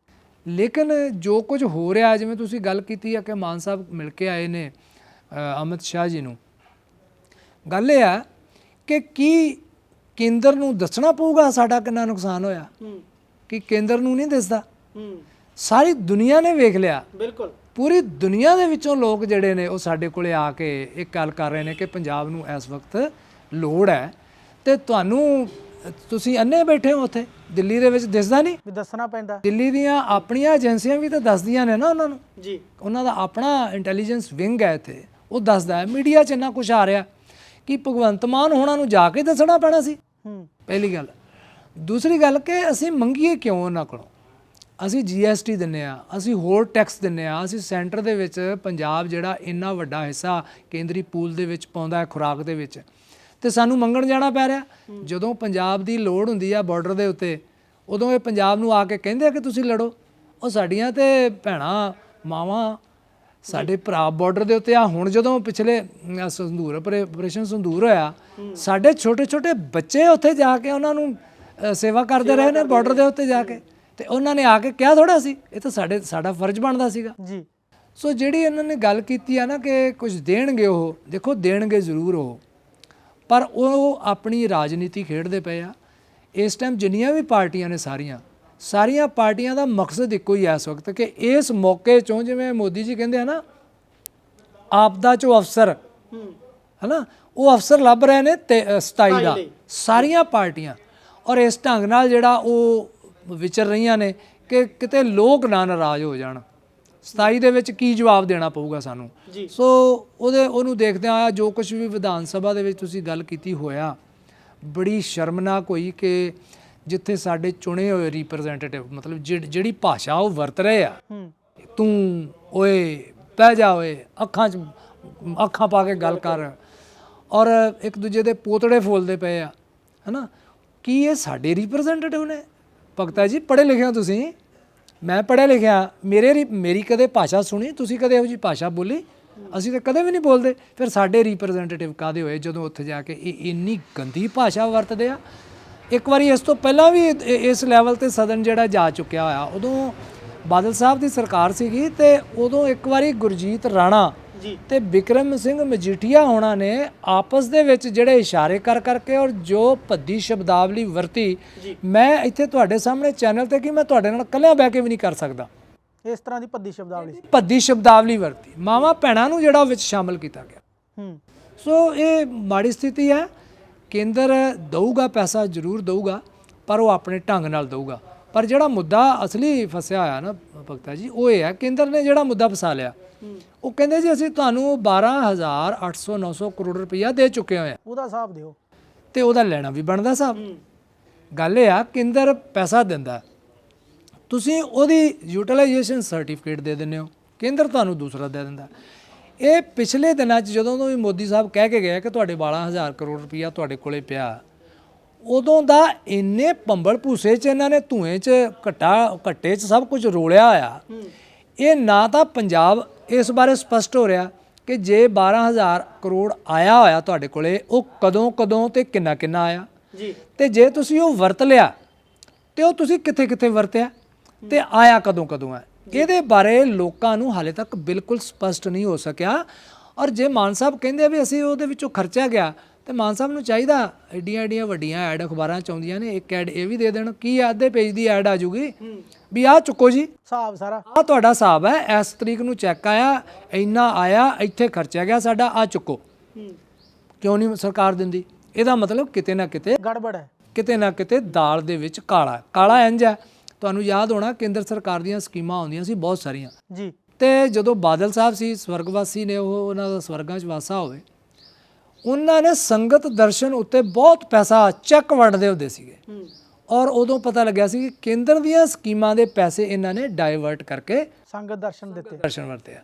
ਲੇਕਿਨ ਜੋ ਕੁਝ ਹੋ ਰਿਹਾ ਜਿਵੇਂ ਤੁਸੀਂ ਗੱਲ ਕੀਤੀ ਹੈ ਕਿ ਮਾਨ ਸਾਹਿਬ ਮਿਲ ਕੇ ਆਏ ਨੇ ਅਮਿਤ ਸ਼ਾਹ ਜੀ ਨੂੰ ਗੱਲ ਇਹ ਹੈ ਕਿ ਕੀ ਕੇਂਦਰ ਨੂੰ ਦੱਸਣਾ ਪਊਗਾ ਸਾਡਾ ਕਿੰਨਾ ਨੁਕਸਾਨ ਹੋਇਆ। ਕਿ ਕੇਂਦਰ ਨੂੰ ਨਹੀਂ ਦਿਸਦਾ। ਸਾਰੀ ਦੁਨੀਆ ਨੇ ਵੇਖ ਲਿਆ। ਬਿਲਕੁਲ। ਪੂਰੀ ਦੁਨੀਆ ਦੇ ਵਿੱਚੋਂ ਲੋਕ ਜਿਹੜੇ ਨੇ ਉਹ ਸਾਡੇ ਕੋਲੇ ਆ ਕੇ ਇੱਕ ਗੱਲ ਕਰ ਰਹੇ ਨੇ ਕਿ ਪੰਜਾਬ ਨੂੰ ਇਸ ਵਕਤ ਲੋੜ ਹੈ। ਤੇ ਤੁਹਾਨੂੰ ਤੁਸੀਂ ਅੰਨੇ ਬੈਠੇ ਹੋ ਉੱਥੇ। ਦਿੱਲੀ ਦੇ ਵਿੱਚ ਦਿਸਦਾ ਨਹੀਂ। ਵੀ ਦੱਸਣਾ ਪੈਂਦਾ। ਦਿੱਲੀ ਦੀਆਂ ਆਪਣੀਆਂ ਏਜੰਸੀਆਂ ਵੀ ਤਾਂ ਦੱਸਦੀਆਂ ਨੇ ਨਾ ਉਹਨਾਂ ਨੂੰ। ਜੀ। ਉਹਨਾਂ ਦਾ ਆਪਣਾ ਇੰਟੈਲੀਜੈਂਸ ਵਿੰਗ ਹੈ ਇੱਥੇ। ਉਹ ਦੱਸਦਾ ਹੈ। ਮੀਡੀਆ 'ਚ ਇੰਨਾ ਕੁਝ ਆ ਰਿਹਾ। ਕਿ ਭਗਵੰਤ ਮਾਨ ਹੋਣਾ ਨੂੰ ਜਾ ਕੇ ਦੱਸਣਾ ਪੈਣਾ ਸੀ। ਹੂੰ। ਪਹਿਲੀ ਗੱਲ। ਦੂਸਰੀ ਗੱਲ ਕਿ ਅਸੀਂ ਮੰਗੀਏ ਕਿਉਂ ਉਹਨਾਂ ਕੋਲੋਂ? ਅਸੀਂ ਜੀਐਸਟੀ ਦਿੰਨੇ ਆ ਅਸੀਂ ਹੋਰ ਟੈਕਸ ਦਿੰਨੇ ਆ ਅਸੀਂ ਸੈਂਟਰ ਦੇ ਵਿੱਚ ਪੰਜਾਬ ਜਿਹੜਾ ਇੰਨਾ ਵੱਡਾ ਹਿੱਸਾ ਕੇਂਦਰੀ ਪੂਲ ਦੇ ਵਿੱਚ ਪਾਉਂਦਾ ਹੈ ਖੁਰਾਕ ਦੇ ਵਿੱਚ ਤੇ ਸਾਨੂੰ ਮੰਗਣ ਜਾਣਾ ਪੈ ਰਿਹਾ। ਜਦੋਂ ਪੰਜਾਬ ਦੀ ਲੋੜ ਹੁੰਦੀ ਆ ਬਾਰਡਰ ਦੇ ਉੱਤੇ ਉਦੋਂ ਇਹ ਪੰਜਾਬ ਨੂੰ ਆ ਕੇ ਕਹਿੰਦੇ ਆ ਕਿ ਤੁਸੀਂ ਲੜੋ। ਉਹ ਸਾਡੀਆਂ ਤੇ ਭੈਣਾਂ ਮਾਵਾਂ ਸਾਡੇ ਭਰਾ ਬਾਰਡਰ ਦੇ ਉੱਤੇ ਆ। ਹੁਣ ਜਦੋਂ ਪਿਛਲੇ ਅਮ, ਸੰਧੂਰ ਆਪਰੇ- ਆਪਰੇਸ਼ਨ ਸੰਧੂਰ ਹੋਇਆ ਸਾਡੇ ਛੋਟੇ ਛੋਟੇ ਬੱਚੇ ਉੱਥੇ ਜਾ ਕੇ ਉਹਨਾਂ ਨੂੰ ਅ, ਸੇਵਾ ਕਰਦੇ ਰਹੇ ਨੇ ਬਾਰਡਰ ਦੇ ਉੱਤੇ ਜਾ ਕੇ। ਤੇ ਉਹਨਾਂ ਨੇ ਆ ਕੇ ਕਿਹਾ ਥੋੜਾ ਸੀ ਇਹ ਤਾਂ ਸਾਡੇ ਸਾਡਾ ਫਰਜ਼ ਬਣਦਾ ਸੀਗਾ। ਜੀ। ਸੋ ਜਿਹੜੀ ਇਹਨਾਂ ਨੇ ਗੱਲ ਕੀਤੀ ਆ ਨਾ ਕਿ ਕੁਝ ਦੇਣਗੇ ਉਹ ਦੇਖੋ ਦੇਣਗੇ ਜ਼ਰੂਰ ਉਹ। ਪਰ ਉਹ ਆਪਣੀ ਰਾਜਨੀਤੀ ਖੇਡਦੇ ਪਏ ਆ। ਇਸ ਟਾਈਮ ਜਿੰਨੀਆਂ ਵੀ ਪਾਰਟੀਆਂ ਨੇ ਸਾਰੀਆਂ ਸਾਰੀਆਂ ਪਾਰਟੀਆਂ ਦਾ ਮਕਸਦ ਇੱਕੋ ਹੀ ਹੈ ਇਸ ਵਕਤ ਕਿ ਇਸ ਮੌਕੇ ਚੋਂ ਜਿਵੇਂ ਮੋਦੀ ਜੀ ਕਹਿੰਦੇ ਆ ਨਾ ਆਪਦਾ ਚੋਂ ਅਫਸਰ ਹੂੰ ਹਨਾ ਉਹ ਅਫਸਰ ਲੱਭ ਰਹੇ ਨੇ ਤੇ 27 ਦਾ। ਸਾਰੀਆਂ ਪਾਰਟੀਆਂ। ਔਰ ਇਸ ਢੰਗ ਨਾਲ ਜਿਹੜਾ ਉਹ ਵਿਚਰ ਰਹੀਆਂ ਨੇ ਕਿ ਕਿਤੇ ਲੋਕ ਨਾ ਨਾਰਾਜ਼ ਹੋ ਜਾਣ। 27 ਦੇ ਵਿੱਚ ਕੀ ਜਵਾਬ ਦੇਣਾ ਪਊਗਾ ਸਾਨੂੰ। ਸੋ ਉਹਦੇ ਉਹਨੂੰ ਦੇਖਦੇ ਆ ਜੋ ਕੁਝ ਵੀ ਵਿਧਾਨ ਸਭਾ ਦੇ ਵਿੱਚ ਤੁਸੀਂ ਗੱਲ ਕੀਤੀ ਹੋਇਆ ਬੜੀ ਸ਼ਰਮਨਾਕ ਹੋਈ ਕਿ ਜਿੱਥੇ ਸਾਡੇ ਚੁਣੇ ਹੋਏ ਰਿਪਰੈਜ਼ੈਂਟੇਟਿਵ ਮਤਲਬ ਜਿਹੜੀ ਭਾਸ਼ਾ ਉਹ ਵਰਤ ਰਹੇ ਆ। ਤੂੰ ਓਏ ਪੈ ਜਾ ਓਏ ਅੱਖਾਂ 'ਚ ਅੱਖਾਂ ਪਾ ਕੇ ਗੱਲ ਕਰ। ਔਰ ਇੱਕ ਦੂਜੇ ਦੇ ਪੋਤੜੇ ਫੋਲਦੇ ਪਏ ਆ ਹਨਾ? ਕੀ ਇਹ ਸਾਡੇ ਰਿਪਰੈਜ਼ੈਂਟੇਟਿਵ ਨੇ? ਭਗਤਾ ਜੀ ਪੜ੍ਹੇ ਲਿਖੇ ਹੋ ਤੁਸੀਂ? ਮੈਂ ਪੜ੍ਹਿਆ ਲਿਖਿਆ ਮੇਰੇ ਰੀ- ਮੇਰੀ ਕਦੇ ਭਾਸ਼ਾ ਸੁਣੀ ਤੁਸੀਂ ਕਦੇ ਇਹੋ ਜੀ ਭਾਸ਼ਾ ਬੋਲੀ? ਅਸੀਂ ਤਾਂ ਕਦੇ ਵੀ ਨਹੀਂ ਬੋਲਦੇ। ਫਿਰ ਸਾਡੇ ਰਿਪਰੈਜ਼ੈਂਟੇਟਿਵ ਕਾਦੇ ਹੋਏ ਜਦੋਂ ਉੱਥੇ ਜਾ ਕੇ ਇਹ ਇੰਨੀ ਗੰਦੀ ਭਾਸ਼ਾ ਵਰਤਦੇ ਆ? ਇੱਕ ਵਾਰੀ ਇਸ ਤੋਂ ਪਹਿਲਾਂ ਵੀ ਇਸ ਲੈਵਲ ਤੇ ਸਦਨ ਜਿਹੜਾ ਜਾ ਚੁੱਕਿਆ ਹੋਇਆ ਉਦੋਂ ਬਾਦਲ ਸਾਹਿਬ ਦੀ ਸਰਕਾਰ ਸੀਗੀ ਤੇ ਉਦੋਂ ਇੱਕ ਵਾਰੀ ਗੁਰਜੀਤ ਰਾਣਾ ਜੀ। ਤੇ ਵਿਕਰਮ ਸਿੰਘ ਮਜੀਠੀਆ ਹੋਣਾ ਨੇ ਆਪਸ ਦੇ ਵਿੱਚ ਜਿਹੜੇ ਇਸ਼ਾਰੇ ਕਰ ਕਰਕੇ ਔਰ ਜੋ ਭੱਦੀ ਸ਼ਬਦਾਵਲੀ ਵਰਤੀ ਮੈਂ ਇੱਥੇ ਤੁਹਾਡੇ ਸਾਹਮਣੇ ਚੈਨਲ ਤੇ ਕਿ ਮੈਂ ਤੁਹਾਡੇ ਨਾਲ ਇਕੱਲਿਆਂ ਬਹਿ ਕੇ ਵੀ ਨਹੀਂ ਕਰ ਸਕਦਾ। ਇਸ ਤਰ੍ਹਾਂ ਦੀ ਭੱਦੀ ਸ਼ਬਦਾਵਲੀ। ਭੱਦੀ ਸ਼ਬਦਾਵਲੀ ਵਰਤੀ ਮਾਵਾਂ ਭੈਣਾਂ ਨੂੰ ਜਿਹੜਾ ਵਿੱਚ ਸ਼ਾਮਲ ਕੀਤਾ ਗਿਆ। ਹੂੰ। ਸੋ ਇਹ ਮਾੜੀ ਸਥਿਤੀ ਹੈ ਕੇਂਦਰ ਦਊਗਾ ਪੈਸਾ ਜ਼ਰੂਰ ਦਊਗਾ ਪਰ ਉਹ ਆਪਣੇ ਢੰਗ ਨਾਲ ਦਊਗਾ। ਪਰ ਜਿਹੜਾ ਮੁੱਦਾ ਅਸਲੀ ਫਸਿਆ ਹੋਇਆ ਨਾ ਭਗਤਾ ਜੀ ਉਹ ਇਹ ਹੈ ਕੇਂਦਰ ਨੇ ਜਿਹੜਾ ਮੁੱਦਾ ਫਸਾ ਲਿਆ ਉਹ ਕਹਿੰਦੇ ਜੀ ਅਸੀਂ ਤੁਹਾਨੂੰ 12800 900 ਕਰੋੜ ਰੁਪਈਆ ਦੇ ਚੁੱਕੇ ਹੋਏ ਆ ਉਹਦਾ ਹਿਸਾਬ ਦਿਓ। ਤੇ ਉਹਦਾ ਲੈਣਾ ਵੀ ਬਣਦਾ ਸਾਹਿਬ ਗੱਲ ਇਹ ਆ ਕੇਂਦਰ ਪੈਸਾ ਦਿੰਦਾ। ਤੁਸੀਂ ਉਹਦੀ ਯੂਟਿਲਾਈਜੇਸ਼ਨ ਸਰਟੀਫਿਕੇਟ ਦੇ ਦਿੰਦੇ ਹੋ ਕੇਂਦਰ ਤੁਹਾਨੂੰ ਦੂਸਰਾ ਦੇ ਦਿੰਦਾ। ਇਹ ਪਿਛਲੇ ਦਿਨਾਂ 'ਚ ਜਦੋਂ ਤੋਂ ਵੀ ਮੋਦੀ ਸਾਹਿਬ ਕਹਿ ਕੇ ਗਏ ਕਿ ਤੁਹਾਡੇ 12000 ਕਰੋੜ ਰੁਪਈਆ ਤੁਹਾਡੇ ਕੋਲੇ ਪਿਆ ਉਦੋਂ ਦਾ ਇੰਨੇ ਪੰਬਲ ਭੂਸੇ 'ਚ ਇਹਨਾਂ ਨੇ ਧੂਏ 'ਚ ਘਟਾ ਘੱਟੇ 'ਚ ਸਭ ਕੁਝ ਰੋਲਿਆ ਹੋਇਆ। ਇਹ ਨਾ ਤਾਂ ਪੰਜਾਬ ਇਸ ਬਾਰੇ ਸਪਸ਼ਟ ਹੋ ਰਿਹਾ ਕਿ ਜੇ 12000 ਕਰੋੜ ਆਇਆ ਹੋਇਆ ਤੁਹਾਡੇ ਕੋਲੇ ਉਹ ਕਦੋਂ ਕਦੋਂ ਤੇ ਕਿੰਨਾ ਕਿੰਨਾ ਆਇਆ? ਜੀ। ਤੇ ਜੇ ਤੁਸੀਂ ਉਹ ਵਰਤ ਲਿਆ ਤੇ ਉਹ ਤੁਸੀਂ ਕਿੱਥੇ ਕਿੱਥੇ ਵਰਤਿਆ? ਤੇ ਆਇਆ ਕਦੋਂ ਕਦੋਂ ਹੈ? ਇਹਦੇ ਬਾਰੇ ਲੋਕਾਂ ਨੂੰ ਹਾਲੇ ਤੱਕ ਬਿਲਕੁਲ ਸਪਸ਼ਟ ਨਹੀਂ ਹੋ ਸਕਿਆ। ਔਰ ਜੇ ਮਾਨ ਸਾਹਿਬ ਕਹਿੰਦੇ ਵੀ ਅਸੀਂ ਉਹਦੇ ਵਿੱਚੋਂ ਖਰਚਿਆ ਗਿਆ ਤੇ ਮਾਨ ਸਾਹਿਬ ਨੂੰ ਚਾਹੀਦਾ ਐਡੀਆਂ ਐਡੀਆਂ ਵੱਡੀਆਂ ਐਡ ਅਖਬਾਰਾਂ ਚ ਆਉਂਦੀਆਂ ਨੇ ਇੱਕ ਐਡ ਇਹ ਵੀ ਦੇ ਦੇਣ ਕੀ ਆ, ਅੱਧੇ ਪੇਜ ਦੀ ਐਡ ਆ ਜੂਗੀ? ਵੀ ਆਹ ਚੁੱਕੋ ਜੀ। ਹਿਸਾਬ ਸਾਰਾ। ਆ ਤੁਹਾਡਾ ਹਿਸਾਬ ਹੈ ਇਸ ਤਰੀਕ ਨੂੰ ਚੈੱਕ ਆਇਆ ਇੰਨਾ ਆਇਆ ਇੱਥੇ ਖਰਚਿਆ ਗਿਆ ਸਾਡਾ ਆ ਚੁੱਕੋ। ਕਿਉਂ ਨਹੀਂ ਸਰਕਾਰ ਦਿੰਦੀ? ਇਹਦਾ ਮਤਲਬ ਕਿਤੇ ਨਾ ਕਿਤੇ ਗੜਬੜ ਹੈ। ਕਿਤੇ ਨਾ ਕਿਤੇ ਦਾਲ ਦੇ ਵਿੱਚ ਕਾਲਾ ਕਾਲਾ ਇੰਜ ਹੈ। ਤੁਹਾਨੂੰ ਯਾਦ ਹੋਣਾ ਕੇਂਦਰ ਸਰਕਾਰ ਦੀਆਂ ਸਕੀਮਾਂ ਆਉਂਦੀਆਂ ਸੀ ਬਹੁਤ ਸਾਰੀਆਂ। ਜੀ। ਤੇ ਜਦੋਂ ਬਾਦਲ ਸਾਹਿਬ ਸੀ ਸਵਰਗਵਾਸੀ ਨੇ ਉਹ ਉਹਨਾਂ ਦਾ ਸਵਰਗਾਂ 'ਚ ਵਾਸਾ ਹੋਵੇ ਉਹਨਾਂ ਨੇ ਸੰਗਤ ਦਰਸ਼ਨ ਉੱਤੇ ਬਹੁਤ ਪੈਸਾ ਚੱਕ ਵੰਡਦੇ ਹੁੰਦੇ ਸੀਗੇ। ਔਰ ਉਦੋਂ ਪਤਾ ਲੱਗਿਆ ਸੀ ਕਿ ਕੇਂਦਰ ਦੀਆਂ ਸਕੀਮਾਂ ਦੇ ਪੈਸੇ ਇਹਨਾਂ ਨੇ ਡਾਇਵਰਟ ਕਰਕੇ ਸੰਗਤ ਦਰਸ਼ਨ ਦਿੱਤੇ। ਦਰਸ਼ਨ ਵਰਤੇ ਆ।